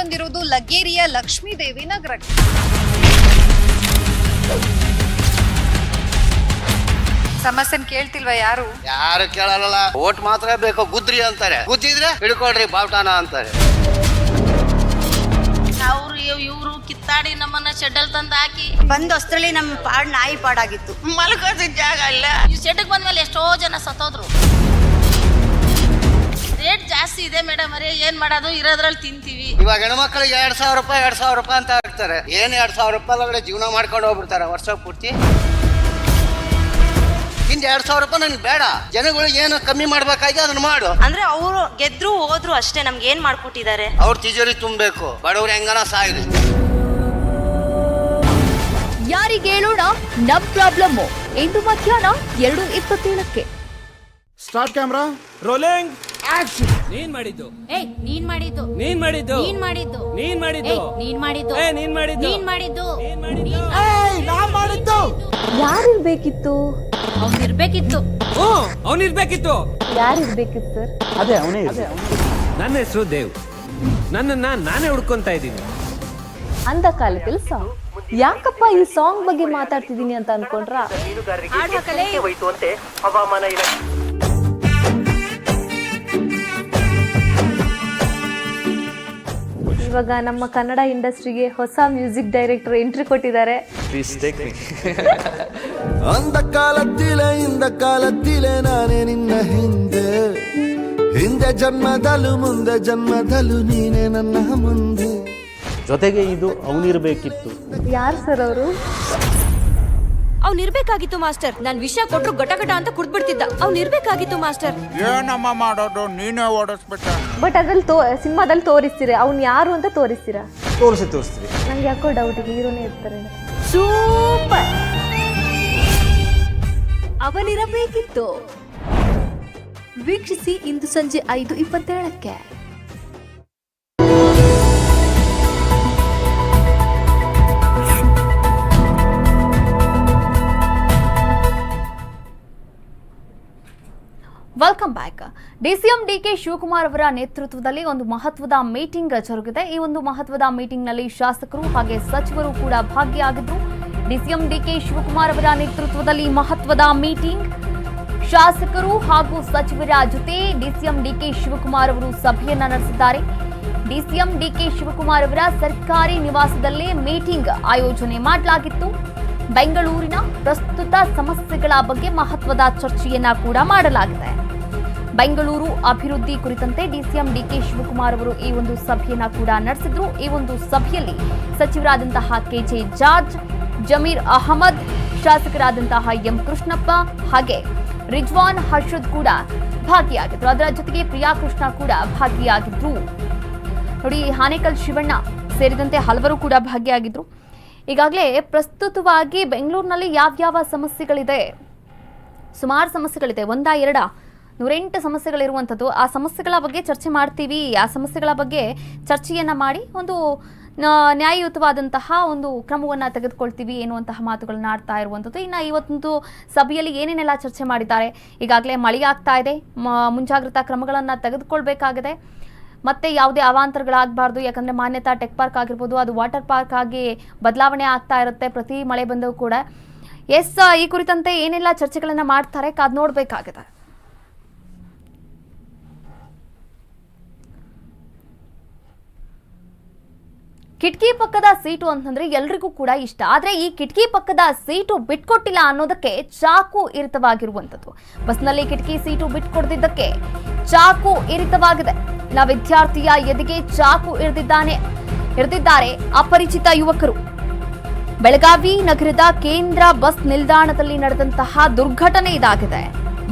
ಬಂದಿರೋದು ಲಗೇರಿಯ ಲಕ್ಷ್ಮೀದೇವಿ ನಗರಕ್ಕೆ. ಸಮಸ್ಯೆನ್ ಕೇಳ್ತಿಲ್ವಾ ಯಾರು? ಯಾರು ಕೇಳಲ್ಲ. ಓಟ್ ಮಾತ್ರ ಬೇಕು ಗುದ್ರಿ ಅಂತಾರೆ. ಗುದ್ದಿದ್ರೆ ಹಿಡ್ಕೊಳ್ರಿ ಬಾವುಟಾನ ಅಂತಾರೆ. ಅವ್ರು ಇವರು ಕಿತ್ತಾಡಿ ನಮ್ಮನ್ನ ಶೆಡ್ಡಲ್ ತಂದು ಹಾಕಿ. ಬಂದ ಅಷ್ಟರಲ್ಲಿ ನಮ್ಮ ಪಾಡ್ ನಾಯಿ ಪಾಡಾಗಿತ್ತು. ಮಲ್ಕೋದ ಜಾಗ ಇಲ್ಲ. ಈ ಶೆಡ್ಗೆ ಬಂದ್ಮೇಲೆ ಎಷ್ಟೋ ಜನ ಸತ್ತೋದ್ರು. ರೇಟ್ ಜಾಸ್ತಿ ಇದೆ ಮೇಡಮ್ ಅರೇ ಏನ್ ಮಾಡೋದು? ಇರೋದ್ರಲ್ಲಿ ತಿಂತೀವಿ. ಇವಾಗ ಹೆಣ್ಮಕ್ಳಿಗೆ ಎರಡ್ ಸಾವಿರ ರೂಪಾಯಿ ಎರಡ್ ಸಾವಿರ ರೂಪಾಯಿ ಅಂತ ಹಾಕ್ತಾರೆ ಏನ್ ಎರಡ್ ಸಾವಿರ ರೂಪಾಯಿ ಒಳಗಡೆ ಜೀವನ ಮಾಡ್ಕೊಂಡು ಹೋಗ್ಬಿಡ್ತಾರೆ ವರ್ಷ ಪೂರ್ತಿ? ಇನ್ ಎರಡ್ ಸಾವಿರ ರೂಪಾಯಿ ನನಗೆ ಬೇಡ. ಜನಗಳಿಗೆ ಏನು ಕಮ್ಮಿ ಮಾಡ್ಬೇಕಾಗಿ ಅದನ್ನ ಮಾಡು. ಅಂದ್ರೆ ಅವರು ಗೆದ್ರು ಹೋದ್ರು ಅಷ್ಟೇ ನಮ್ಗೆ ಏನ್ ಮಾಡ್ಕೊಟ್ಟಿದ್ದಾರೆ? ಅವ್ರ ತಿಜೋರಿ ತುಂಬಬೇಕು. ಬಡವ್ರು ಹೆಂಗನ ಸಾಯ್ಲಿ. ಯಾರಿಗೆ ಹೇಳೋಣ ನಮ್ ಪ್ರಾಬ್ಲಮ್ ಇಂದು ಮಧ್ಯಾಹ್ನ ಎರಡು ಇಪ್ಪತ್ತೇಳಕ್ಕೆ. ಸ್ಟಾರ್ಟ್ ಕ್ಯಾಮ್ರಾ ರೋಲಿಂಗ್ ಏಯ್ ನೀನ್ ಮಾಡಿದ್ದು. ನೀನ್ ಮಾಡಿದ್ದು. ನೀನ್ ಮಾಡಿದ್ದು. ನೀನ್ ಮಾಡಿದ್ದು. ಏಯ್ ನೀನ್ ಮಾಡಿದ್ದು. ಏ ನೀನ್ ಮಾಡಿದ್ದು. ನೀನ್ ಮಾಡಿದ್ದು. ನೀನ್ ಮಾಡಿದ್ದು. ನಾ ಮಾಡಿದ್ದು. ಯಾರಿರ್ಬೇಕಿತ್ತು? ಓ ಇರ್ಬೇಕಿತ್ತು ಹ್ಞೂ ಅವನಿರ್ಬೇಕಿತ್ತು. ಯಾರಿರ್ಬೇಕಿತ್ತು ಸರ್? ಅದೇ ಅವನೇ ನನ್ನ ಹೆಸರು ದೇವ್. ನನ್ನನ್ನ ನಾನೇ ಹುಡ್ಕೊಂತ ಇದ್ದೀನಿ. ಅಂದ ಕಾಲ ಕೆಲಸ ಯಾಕಪ್ಪ ಈ ಸಾಂಗ್ ಬಗ್ಗೆ ಮಾತಾಡ್ತಿದ್ದೀನಿ ಅಂತ ಅನ್ಕೊಂಡ್ರ? ಇವಾಗ ನಮ್ಮ ಕನ್ನಡ ಇಂಡಸ್ಟ್ರಿಗೆ ಹೊಸ ಮ್ಯೂಸಿಕ್ ಡೈರೆಕ್ಟರ್ ಎಂಟ್ರಿ ಕೊಟ್ಟಿದ್ದಾರೆ. ಅಂದ ಕಾಲತ್ತಿಲೆ ಇಂದ ಕಾಲತ್ತಿಲೆ ನಾನೇ ನಿನ್ನ ಹಿಂದೆ. ಹಿಂದೆ ಜನ್ಮದಲ್ಲೂ ಮುಂದೆ ಜನ್ಮದಲ್ಲೂ ನೀನೇ ನನ್ನ ಮುಂದೆ. ಜೊತೆಗೆ ಇದು ಅವನಿರ್ಬೇಕಿತ್ತು. ಯಾರು ಸರ್ ಅವರು? ಅವ್ನ್ ಇರ್ಬೇಕಾಗಿತ್ತು ಮಾಸ್ಟರ್. ನಾನ್ ವಿಷಯ ಕೊಟ್ರು ಗಟ ಗಟ ಅಂತ ಕುಡ್ಬಿಡ್ತಿದ್ದ ಅವ್ನ್ ಇರ್ಬೇಕಾಗಿತ್ತು ಮಾಸ್ಟರ್. ಏನಮ್ಮ ಮಾಡೋದು? ನೀನೇ ಓಡಿಸ್ಬಿಟ್ಟ. ಬಟ್ ಅದ್ರಲ್ಲಿ ತೋ ಸಿನಿಮಾದಲ್ಲಿ ತೋರಿಸ್ತೀರಿ? ಅವ್ನು ಯಾರು ಅಂತ ತೋರಿಸ್ತೀರಾ? ತೋರಿಸಿ ತೋರಿಸ್ತೀವಿ. ನಂಗೆ ಯಾಕೋ ಡೌಟ್ ಹೀರೋನೇ ಇರ್ತಾರೆ ಸೂಪರ್ ಅವನಿರಬೇಕಿತ್ತು. ವೀಕ್ಷಿಸಿ ಇಂದು ಸಂಜೆ ಐದು ಇಪ್ಪತ್ತೇಳಕ್ಕೆ. Welcome back DCM DK Shivakumar ಅವರ ನೇತೃತ್ವದಲ್ಲಿ ಒಂದು ಮಹತ್ವದ ಮೀಟಿಂಗ್ ಜರುಗಿದೆ. ಈ ಒಂದು ಮಹತ್ವದ ಮೀಟಿಂಗ್ನಲ್ಲಿ ಶಾಸಕರು ಹಾಗೆ ಸಚಿವರು ಕೂಡ ಭಾಗಿಯಾಗಿದ್ದರು ಡಿಸಿಎಂ ಡಿಕೆ ಶಿವಕುಮಾರ್ ಅವರ ನೇತೃತ್ವದಲ್ಲಿ ಮಹತ್ವದ ಮೀಟಿಂಗ್. ಶಾಸಕರು ಹಾಗೂ ಸಚಿವರ ಜೊತೆ ಡಿಸಿಎಂ ಡಿಕೆ ಶಿವಕುಮಾರ್ ಅವರು ಸಭೆಯನ್ನ ನಡೆಸಿದ್ದಾರೆ. ಡಿಸಿಎಂ ಡಿಕೆ ಶಿವಕುಮಾರ್ ಅವರ ಸರ್ಕಾರಿ ನಿವಾಸದಲ್ಲೇ ಮೀಟಿಂಗ್ ಆಯೋಜನೆ ಮಾಡಲಾಗಿತ್ತು. ಬೆಂಗಳೂರಿನ ಪ್ರಸ್ತುತ ಸಮಸ್ಯೆಗಳ ಬಗ್ಗೆ ಮಹತ್ವದ ಚರ್ಚೆಯನ್ನ ಕೂಡ ಮಾಡಲಾಗಿದೆ. ಬೆಂಗಳೂರು ಅಭಿವೃದ್ಧಿ ಕುರಿತಂತೆ ಡಿಸಿಎಂ ಡಿಕೆ ಶಿವಕುಮಾರ್ ಅವರು ಈ ಒಂದು ಸಭೆಯನ್ನ ಕೂಡ ನಡೆಸಿದ್ರು. ಈ ಒಂದು ಸಭೆಯಲ್ಲಿ ಸಚಿವರಾದಂತಹ ಕೆಜೆ ಜಾರ್ಜ್, ಜಮೀರ್ ಅಹಮದ್, ಶಾಸಕರಾದಂತಹ ಎಂ ಕೃಷ್ಣಪ್ಪ ಹಾಗೆ ರಿಜ್ವಾನ್ ಹರ್ಷದ್ ಕೂಡ ಭಾಗಿಯಾಗಿದ್ರು. ಅದರ ಜೊತೆಗೆ ಪ್ರಿಯಾ ಕೃಷ್ಣ ಕೂಡ ಭಾಗಿಯಾಗಿದ್ರು. ನೋಡಿ, ಹಾನೇಕಲ್ ಶಿವಣ್ಣ ಸೇರಿದಂತೆ ಹಲವರು ಕೂಡ ಭಾಗಿಯಾಗಿದ್ರು. ಈಗಾಗಲೇ ಪ್ರಸ್ತುತವಾಗಿ ಬೆಂಗಳೂರಿನಲ್ಲಿ ಯಾವ್ಯಾವ ಸಮಸ್ಯೆಗಳಿದೆ? ಸುಮಾರು ಸಮಸ್ಯೆಗಳಿದೆ. ಒಂದಾ ಎರಡ? ನೂರೆಂಟು ಸಮಸ್ಯೆಗಳಿರುವಂಥದ್ದು. ಆ ಸಮಸ್ಯೆಗಳ ಬಗ್ಗೆ ಚರ್ಚೆ ಮಾಡ್ತೀವಿ. ಆ ಸಮಸ್ಯೆಗಳ ಬಗ್ಗೆ ಚರ್ಚೆಯನ್ನು ಮಾಡಿ ಒಂದು ನ್ಯಾಯಯುತವಾದಂತಹ ಒಂದು ಕ್ರಮವನ್ನು ತೆಗೆದುಕೊಳ್ತೀವಿ ಎನ್ನುವಂತಹ ಮಾತುಗಳನ್ನ ಆಡ್ತಾ ಇರುವಂಥದ್ದು. ಇನ್ನು ಇವತ್ತೊಂದು ಸಭೆಯಲ್ಲಿ ಏನೇನೆಲ್ಲ ಚರ್ಚೆ ಮಾಡಿದ್ದಾರೆ? ಈಗಾಗಲೇ ಮಳೆ ಆಗ್ತಾ ಇದೆ. ಮುಂಜಾಗ್ರತಾ ಕ್ರಮಗಳನ್ನು ತೆಗೆದುಕೊಳ್ಬೇಕಾಗಿದೆ. ಮತ್ತೆ ಯಾವುದೇ ಅವಾಂತರಗಳಾಗಬಾರ್ದು. ಯಾಕಂದರೆ ಮಾನ್ಯತಾ ಟೆಕ್ ಪಾರ್ಕ್ ಆಗಿರ್ಬೋದು, ಅದು ವಾಟರ್ ಪಾರ್ಕ್ ಆಗಿ ಬದಲಾವಣೆ ಆಗ್ತಾ ಇರುತ್ತೆ ಪ್ರತಿ ಮಳೆ ಬಂದರೂ ಕೂಡ. ಎಸ್, ಈ ಕುರಿತಂತೆ ಏನೆಲ್ಲ ಚರ್ಚೆಗಳನ್ನು ಮಾಡ್ತಾರೆ? ಕಾದು ನೋಡ್ಬೇಕಾಗಿದೆ. ಕಿಟಕಿ ಪಕ್ಕದ ಸೀಟು ಅಂತಂದ್ರೆ ಎಲ್ರಿಗೂ ಕೂಡ ಇಷ್ಟ. ಆದ್ರೆ ಈ ಕಿಟಕಿ ಪಕ್ಕದ ಸೀಟು ಬಿಟ್ಕೊಟ್ಟಿಲ್ಲ ಅನ್ನೋದಕ್ಕೆ ಚಾಕು ಇರಿತವಾಗಿರುವಂಥದ್ದು. ಬಸ್ನಲ್ಲಿ ಕಿಟಕಿ ಸೀಟು ಬಿಟ್ಕೊಡ್ದಿದ್ದಕ್ಕೆ ಚಾಕು ಇರಿತವಾಗಿದೆ. ನಾ ವಿದ್ಯಾರ್ಥಿಯ ಎದಿಗೆ ಚಾಕು ಇರಿದಿದ್ದಾನೆ, ಇರಿದಿದ್ದಾರೆ ಅಪರಿಚಿತ ಯುವಕರು. ಬೆಳಗಾವಿ ನಗರದ ಕೇಂದ್ರ ಬಸ್ ನಿಲ್ದಾಣದಲ್ಲಿ ನಡೆದಂತಹ ದುರ್ಘಟನೆ ಇದಾಗಿದೆ.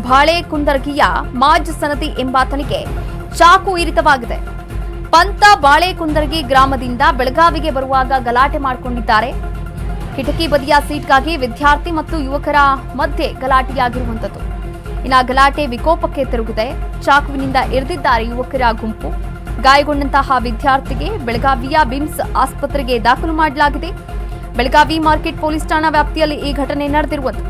ಬಾಳೆಕುಂದರ್ಗಿಯ ಮಾಜ್ ಸನದಿ ಎಂಬಾತನಿಗೆ ಚಾಕು ಇರಿತವಾಗಿದೆ. ಪಂತ ಬಾಳೆಕುಂದರ್ಗಿ ಗ್ರಾಮದಿಂದ ಬೆಳಗಾವಿಗೆ ಬರುವಾಗ ಗಲಾಟೆ ಮಾಡಿಕೊಂಡಿದ್ದಾರೆ. ಕಿಟಕಿ ಬದಿಯ ಸೀಟ್ಗಾಗಿ ವಿದ್ಯಾರ್ಥಿ ಮತ್ತು ಯುವಕರ ಮಧ್ಯೆ ಗಲಾಟೆಯಾಗಿರುವಂಥದ್ದು. ಇನ್ನು ಗಲಾಟೆ ವಿಕೋಪಕ್ಕೆ ತಿರುಗಿದೆ. ಚಾಕುವಿನಿಂದ ಇರಿದಿದ್ದಾರೆ ಯುವಕರ ಗುಂಪು. ಗಾಯಗೊಂಡಂತಹ ವಿದ್ಯಾರ್ಥಿಗೆ ಬೆಳಗಾವಿಯ ಬಿಮ್ಸ್ ಆಸ್ಪತ್ರೆಗೆ ದಾಖಲು ಮಾಡಲಾಗಿದೆ. ಬೆಳಗಾವಿ ಮಾರ್ಕೆಟ್ ಪೊಲೀಸ್ ಠಾಣಾ ವ್ಯಾಪ್ತಿಯಲ್ಲಿ ಈ ಘಟನೆ ನಡೆದಿರುವುದು.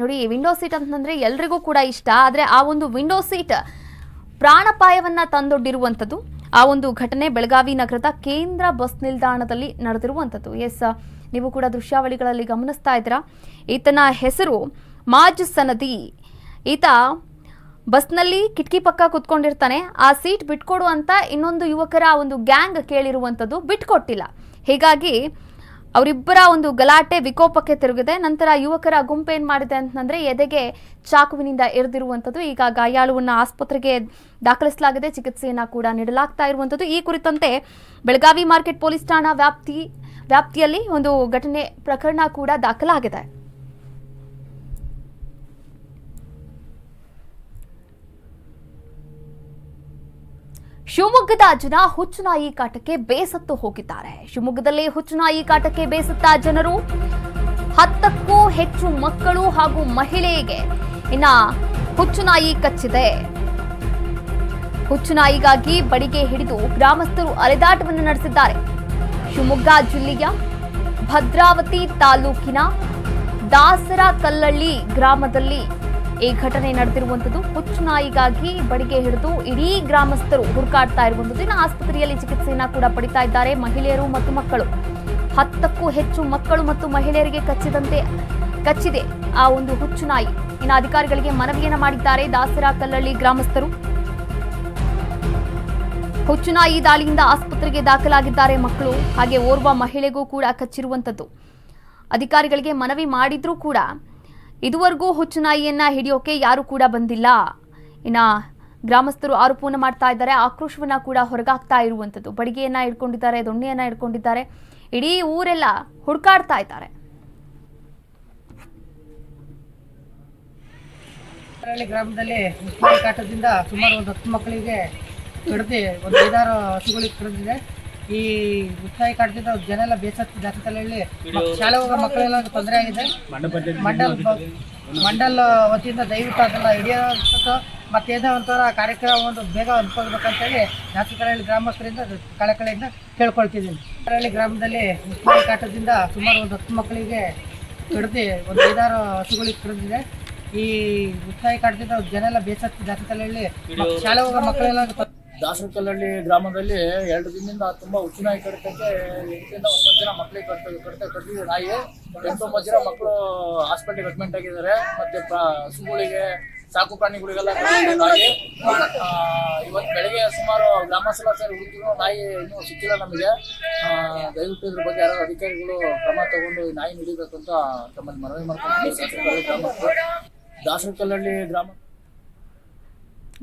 ನೋಡಿ, ವಿಂಡೋ ಸೀಟ್ ಅಂತಂದ್ರೆ ಎಲ್ರಿಗೂ ಕೂಡ ಇಷ್ಟ. ಆದರೆ ಆ ಒಂದು ವಿಂಡೋ ಸೀಟ್ ಪ್ರಾಣಾಪಾಯವನ್ನ ತಂದೊಡ್ಡಿರುವಂಥದ್ದು, ಆ ಒಂದು ಘಟನೆ ಬೆಳಗಾವಿ ನಗರದ ಕೇಂದ್ರ ಬಸ್ ನಿಲ್ದಾಣದಲ್ಲಿ ನಡೆದಿರುವಂಥದ್ದು. ಎಸ್ ನೀವು ಕೂಡ ದೃಶ್ಯಾವಳಿಗಳಲ್ಲಿ ಗಮನಿಸ್ತಾ ಇದ್ದೀರಾ? ಈತನ ಹೆಸರು ಮಾಜ್ ಸನದಿ. ಈತ ಬಸ್ನಲ್ಲಿ ಕಿಟಕಿ ಪಕ್ಕ ಕುತ್ಕೊಂಡಿರ್ತಾನೆ. ಆ ಸೀಟ್ ಬಿಟ್ಕೊಡು ಅಂತ ಇನ್ನೊಂದು ಯುವಕರ ಒಂದು ಗ್ಯಾಂಗ್ ಕೇಳಿರುವಂಥದ್ದು ಬಿಟ್ಕೊಟ್ಟಿಲ್ಲ. ಹೀಗಾಗಿ ಅವರಿಬ್ಬರ ಒಂದು ಗಲಾಟೆ ವಿಕೋಪಕ್ಕೆ ತಿರುಗಿದೆ. ನಂತರ ಯುವಕರ ಗುಂಪು ಏನು ಮಾಡಿದೆ ಅಂತಂದ್ರೆ ಎದೆಗೆ ಚಾಕುವಿನಿಂದ ಎರೆದಿರುವಂಥದ್ದು. ಈಗ ಗಾಯಾಳುವನ್ನ ಆಸ್ಪತ್ರೆಗೆ ದಾಖಲಿಸಲಾಗಿದೆ. ಚಿಕಿತ್ಸೆಯನ್ನ ಕೂಡ ನೀಡಲಾಗ್ತಾ ಇರುವಂಥದ್ದು. ಈ ಕುರಿತಂತೆ ಬೆಳಗಾವಿ ಮಾರ್ಕೆಟ್ ಪೊಲೀಸ್ ಠಾಣಾ ವ್ಯಾಪ್ತಿ ವ್ಯಾಪ್ತಿಯಲ್ಲಿ ಒಂದು ಘಟನೆ ಪ್ರಕರಣ ಕೂಡ ದಾಖಲಾಗಿದೆ. ಶಿವಮೊಗ್ಗದ ಜನ ಹುಚ್ಚುನಾಯಿ ಕಾಟಕ್ಕೆ ಬೇಸತ್ತು ಹೋಗಿದ್ದಾರೆ. ಶಿವಮೊಗ್ಗದಲ್ಲಿ ಹುಚ್ಚುನಾಯಿ ಕಾಟಕ್ಕೆ ಬೇಸತ್ತ ಜನರು, ಹತ್ತಕ್ಕೂ ಹೆಚ್ಚು ಮಕ್ಕಳು ಹಾಗೂ ಮಹಿಳೆಗೆ ಇನ್ನ ಹುಚ್ಚುನಾಯಿ ಕಚ್ಚಿದೆ. ಹುಚ್ಚುನಾಯಿಗಾಗಿ ಬಡಿಗೆ ಹಿಡಿದು ಗ್ರಾಮಸ್ಥರು ಅಲೆದಾಟವನ್ನು ನಡೆಸಿದ್ದಾರೆ. ಶಿವಮೊಗ್ಗ ಜಿಲ್ಲೆಯ ಭದ್ರಾವತಿ ತಾಲೂಕಿನ ದಾಸರ ಕಲ್ಲಳ್ಳಿ ಗ್ರಾಮದಲ್ಲಿ ಈ ಘಟನೆ ನಡೆದಿರುವಂತದ್ದು ಹುಚ್ಚುನಾಯಿಗಾಗಿ ಬಡಿಗೆ ಹಿಡಿದು ಇಡೀ ಗ್ರಾಮಸ್ಥರು ಹುಡುಕಾಡ್ತಾ ಇರುವಂತದ್ದು. ಇನ್ನು ಆಸ್ಪತ್ರೆಯಲ್ಲಿ ಚಿಕಿತ್ಸೆಯನ್ನ ಕೂಡ ಪಡಿತಾ ಇದ್ದಾರೆ ಮಹಿಳೆಯರು ಮತ್ತು ಮಕ್ಕಳು. ಹತ್ತಕ್ಕೂ ಹೆಚ್ಚು ಮಕ್ಕಳು ಮತ್ತು ಮಹಿಳೆಯರಿಗೆ ಕಚ್ಚಿದಂತೆ, ಕಚ್ಚಿದೆ ಆ ಒಂದು ಹುಚ್ಚು ನಾಯಿ ಇನ್ನು ಅಧಿಕಾರಿಗಳಿಗೆ ಮನವಿಯನ್ನ ಮಾಡಿದ್ದಾರೆ ದಾಸರ ಕಲ್ಲಳ್ಳಿ ಗ್ರಾಮಸ್ಥರು. ಹುಚ್ಚುನಾಯಿ ದಾಳಿಯಿಂದ ಆಸ್ಪತ್ರೆಗೆ ದಾಖಲಾಗಿದ್ದಾರೆ ಮಕ್ಕಳು. ಹಾಗೆ ಓರ್ವ ಮಹಿಳೆಗೂ ಕೂಡ ಕಚ್ಚಿರುವಂತದ್ದು. ಅಧಿಕಾರಿಗಳಿಗೆ ಮನವಿ ಮಾಡಿದ್ರೂ ಕೂಡ ಇದುವರೆಗೂ ಹುಚ್ಚುನಾಯಿಯನ್ನ ಹಿಡಿಯೋಕೆ ಯಾರು ಕೂಡ ಬಂದಿಲ್ಲ. ಇನ್ನ ಗ್ರಾಮಸ್ಥರು ಆರೋಪವನ್ನು ಮಾಡ್ತಾ ಇದ್ದಾರೆ. ಆಕ್ರೋಶವನ್ನ ಕೂಡ ಹೊರಗಾಗ್ತಾ ಇರುವಂತದ್ದು ಬಡಿಗೆಯನ್ನ ಇಟ್ಕೊಂಡಿದ್ದಾರೆ ದೊಣ್ಣೆಯನ್ನ ಇಟ್ಕೊಂಡಿದ್ದಾರೆ ಇಡೀ ಊರೆಲ್ಲ ಹುಡುಕಾಡ್ತಾ ಇದ್ದಾರೆ. ಗ್ರಾಮದಲ್ಲಿ ಕಾಟದಿಂದ ಸುಮಾರು ಒಂದು ಹತ್ತು ಮಕ್ಕಳಿಗೆ ಒಂದು ಐದಾರು ಹಸುಗಳಿಗೆ ಕಡಿದಿದೆ. ಈ ಉತ್ತಾಯ ಕಾಡ್ತಿದ್ದ ಜನ ಎಲ್ಲ ಬೇಸತ್ತು ಜಾತಕಲ್ಲಿ ಶಾಲೆ ಹೋಗೋ ಮಕ್ಕಳೆಲ್ಲ ತೊಂದರೆ ಆಗಿದೆ. ಮಂಡಲ್ ಮಂಡಲ್ ವತಿಯಿಂದ ದಯವಿಟ್ಟು ಅದನ್ನ ಹಿಡಿಯೋಂಥದ್ದು ಮತ್ತೇನೋ ಒಂಥರ ಕಾರ್ಯಕ್ರಮ ಒಂದು ಬೇಗ ಅನ್ಕೋಬೇಕಂತೇಳಿ ಜಾತಕಹಳ್ಳಿ ಗ್ರಾಮಸ್ಥರಿಂದ ಕಳಕಳಿಯಿಂದ ಕೇಳ್ಕೊಳ್ತಿದ್ದೀನಿ. ಹಳ್ಳಿ ಗ್ರಾಮದಲ್ಲಿ ಉತ್ತಾಯ ಕಾಟದಿಂದ ಸುಮಾರು ಒಂದು ಹತ್ತು ಮಕ್ಕಳಿಗೆ ಕಡ್ದು ಒಂದು ಐದಾರು ಹಸುಗಳಿಗೆ ಕಡಿದಿದೆ. ಈ ಉತ್ತಾಯ ಕಾಡ್ತಿದ್ದ ಜನ ಎಲ್ಲ ಬೇಸತ್ತು ಜಾತಕಲ್ಲಿ ಶಾಲೆ ಹೋಗೋ ಮಕ್ಕಳೆಲ್ಲ ದಾಸರಕಲ್ಲಹಳ್ಳಿ ಗ್ರಾಮದಲ್ಲಿ ಎರಡು ದಿನದಿಂದ ತುಂಬಾ ಹುಚ್ಚುನಾಯಿ ಕಡಿತಕ್ಕೆ ಎಂಟರಿಂದ ಒಂಬತ್ತು ಜನ ಮಕ್ಕಳಿಗೆ ಕಟ್ಟ ಕಡಿತ ಕಟ್ಟಿದ್ರು ನಾಯಿ. ಎಂಟು ಒಂಬತ್ತು ಜನ ಮಕ್ಕಳು ಹಾಸ್ಪಿಟ್ಲಿಗೆ ಅಡ್ಮಿಂಟ್ ಆಗಿದ್ದಾರೆ. ಮತ್ತೆ ಹಸುಗಳಿಗೆ ಸಾಕು ಪ್ರಾಣಿಗಳಿಗೆಲ್ಲ ನಾಯಿ ಇವತ್ತು ಬೆಳಿಗ್ಗೆ ಸುಮಾರು ಗ್ರಾಮಸ್ಥರ ಸೇರಿ ಹುಡುಗಿರು ನಾಯಿ ಇನ್ನೂ ಸಿಕ್ಕಿಲ್ಲ ನಮಗೆ. ಆ, ದಯವಿಟ್ಟು ಇದ್ರ ಬಗ್ಗೆ ಯಾರೋ ಅಧಿಕಾರಿಗಳು ಕ್ರಮ ತಗೊಂಡು ನಾಯಿ ಹಿಡಿಬೇಕು ಅಂತ ತಮ್ಮಲ್ಲಿ ಮನವಿ ಮಾಡ್ಕೊಂಡು ದಾಸರಕಲ್ಲಳ್ಳಿ ದಾಸರಕಲ್ಲಹಳ್ಳಿ ಗ್ರಾಮ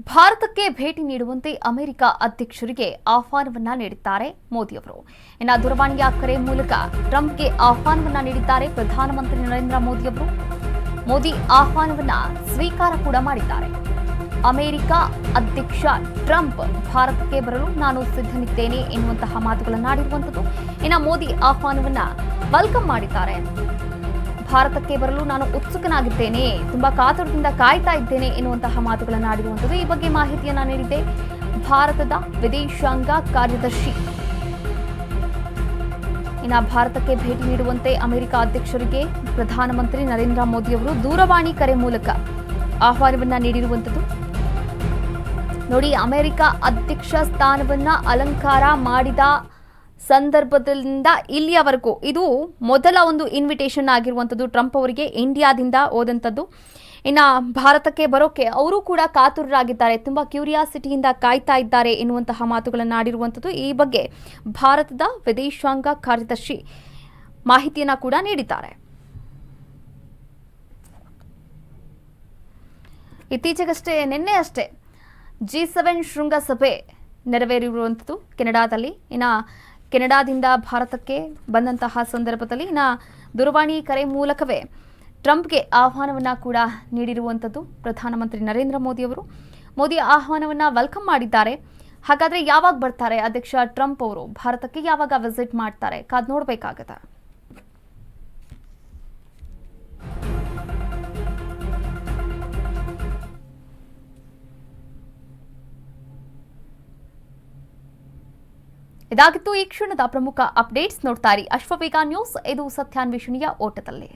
ಭಾರತಕ್ಕೆ ಭೇಟಿ ನೀಡುವಂತೆ ಅಮೆರಿಕ ಅಧ್ಯಕ್ಷರಿಗೆ ಆಹ್ವಾನವನ್ನ ನೀಡಿದ್ದಾರೆ ಮೋದಿಯವರು ಇನ್ನು ದೂರವಾಣಿಯ ಕರೆ ಮೂಲಕ ಟ್ರಂಪ್ಗೆ ಆಹ್ವಾನವನ್ನ ನೀಡಿದ್ದಾರೆ ಪ್ರಧಾನಮಂತ್ರಿ ನರೇಂದ್ರ ಮೋದಿಯವರು ಮೋದಿ ಆಹ್ವಾನವನ್ನ ಸ್ವೀಕಾರ ಕೂಡ ಮಾಡಿದ್ದಾರೆ. ಅಮೆರಿಕ ಅಧ್ಯಕ್ಷ ಟ್ರಂಪ್ ಭಾರತಕ್ಕೆ ಬರಲು ನಾನು ಸಿದ್ಧನಿದ್ದೇನೆ ಎನ್ನುವಂತಹ ಮಾತುಗಳನ್ನಾಡಿರುವಂಥದ್ದು. ಇನ್ನು ಮೋದಿ ಆಹ್ವಾನವನ್ನ ವೆಲ್ಕಮ್ ಮಾಡಿದ್ದಾರೆ. ಭಾರತಕ್ಕೆ ಬರಲು ನಾನು ಉತ್ಸುಕನಾಗಿದ್ದೇನೆ. ತುಂಬಾ ಕಾತುರದಿಂದ ಕಾಯ್ತಾ ಇದ್ದೇನೆ ಎನ್ನುವಂತಹ ಮಾತುಗಳನ್ನು ಆಡಿರುವಂಥದ್ದು ಈ ಬಗ್ಗೆ ಮಾಹಿತಿಯನ್ನ ನೀಡಿದೆ ಭಾರತದ ವಿದೇಶಾಂಗ ಕಾರ್ಯದರ್ಶಿ. ಇನ್ನು ಭಾರತಕ್ಕೆ ಭೇಟಿ ನೀಡುವಂತೆ ಅಮೆರಿಕ ಅಧ್ಯಕ್ಷರಿಗೆ ಪ್ರಧಾನಮಂತ್ರಿ ನರೇಂದ್ರ ಮೋದಿ ಅವರು ದೂರವಾಣಿ ಕರೆ ಮೂಲಕ ಆಹ್ವಾನವನ್ನ ನೀಡಿರುವಂಥದ್ದು. ನೋಡಿ, ಅಮೆರಿಕ ಅಧ್ಯಕ್ಷ ಸ್ಥಾನವನ್ನ ಅಲಂಕಾರ ಮಾಡಿದ ಸಂದರ್ಭದಿಂದ ಇಲ್ಲಿಯವರೆಗೂ ಇದು ಮೊದಲ ಒಂದು ಇನ್ವಿಟೇಷನ್ ಆಗಿರುವಂಥದ್ದು ಟ್ರಂಪ್ ಅವರಿಗೆ ಇಂಡಿಯಾದಿಂದ ಹೋದಂಥದ್ದು. ಇನ್ನು ಭಾರತಕ್ಕೆ ಬರೋಕೆ ಅವರು ಕೂಡ ಕಾತುರರಾಗಿದ್ದಾರೆ. ತುಂಬ ಕ್ಯೂರಿಯಾಸಿಟಿಯಿಂದ ಕಾಯ್ತಾ ಇದ್ದಾರೆ ಎನ್ನುವಂತಹ ಮಾತುಗಳನ್ನು ಆಡಿರುವಂಥದ್ದು. ಈ ಬಗ್ಗೆ ಭಾರತದ ವಿದೇಶಾಂಗ ಕಾರ್ಯದರ್ಶಿ ಮಾಹಿತಿಯನ್ನು ಕೂಡ ನೀಡಿದ್ದಾರೆ. ಇತ್ತೀಚೆಗಷ್ಟೇ, ನಿನ್ನೆ ಅಷ್ಟೇ ಜಿ ಸೆವೆನ್ ಶೃಂಗಸಭೆ ನೆರವೇರಿರುವಂಥದ್ದು ಕೆನಡಾದಲ್ಲಿ. ಇನ್ನು ಕೆನಡಾದಿಂದ ಭಾರತಕ್ಕೆ ಬಂದಂತಹ ಸಂದರ್ಭದಲ್ಲಿ ಇನ್ನು ದೂರವಾಣಿ ಕರೆ ಮೂಲಕವೇ ಟ್ರಂಪ್ಗೆ ಆಹ್ವಾನವನ್ನು ಕೂಡ ನೀಡಿರುವಂಥದ್ದು ಪ್ರಧಾನಮಂತ್ರಿ ನರೇಂದ್ರ ಮೋದಿಯವರು ಮೋದಿ ಆಹ್ವಾನವನ್ನು ವೆಲ್ಕಮ್ ಮಾಡಿದ್ದಾರೆ. ಹಾಗಾದರೆ ಯಾವಾಗ ಬರ್ತಾರೆ ಅಧ್ಯಕ್ಷ ಟ್ರಂಪ್ ಅವರು? ಭಾರತಕ್ಕೆ ಯಾವಾಗ ವಿಸಿಟ್ ಮಾಡ್ತಾರೆ? ಕಾದ್ ನೋಡಬೇಕಾಗತ್ತೆ. ಇದಾಗಿತ್ತು ಈ ಕ್ಷಣದ ಪ್ರಮುಖ ಅಪ್ಡೇಟ್ಸ್ ನೋಡ್ತಾರೆ ಅಶ್ವವೇಗ ನ್ಯೂಸ್ ಇದು ಸತ್ಯಾನ್ವೇಷಣೆಯ ಓಟದಲ್ಲಿ.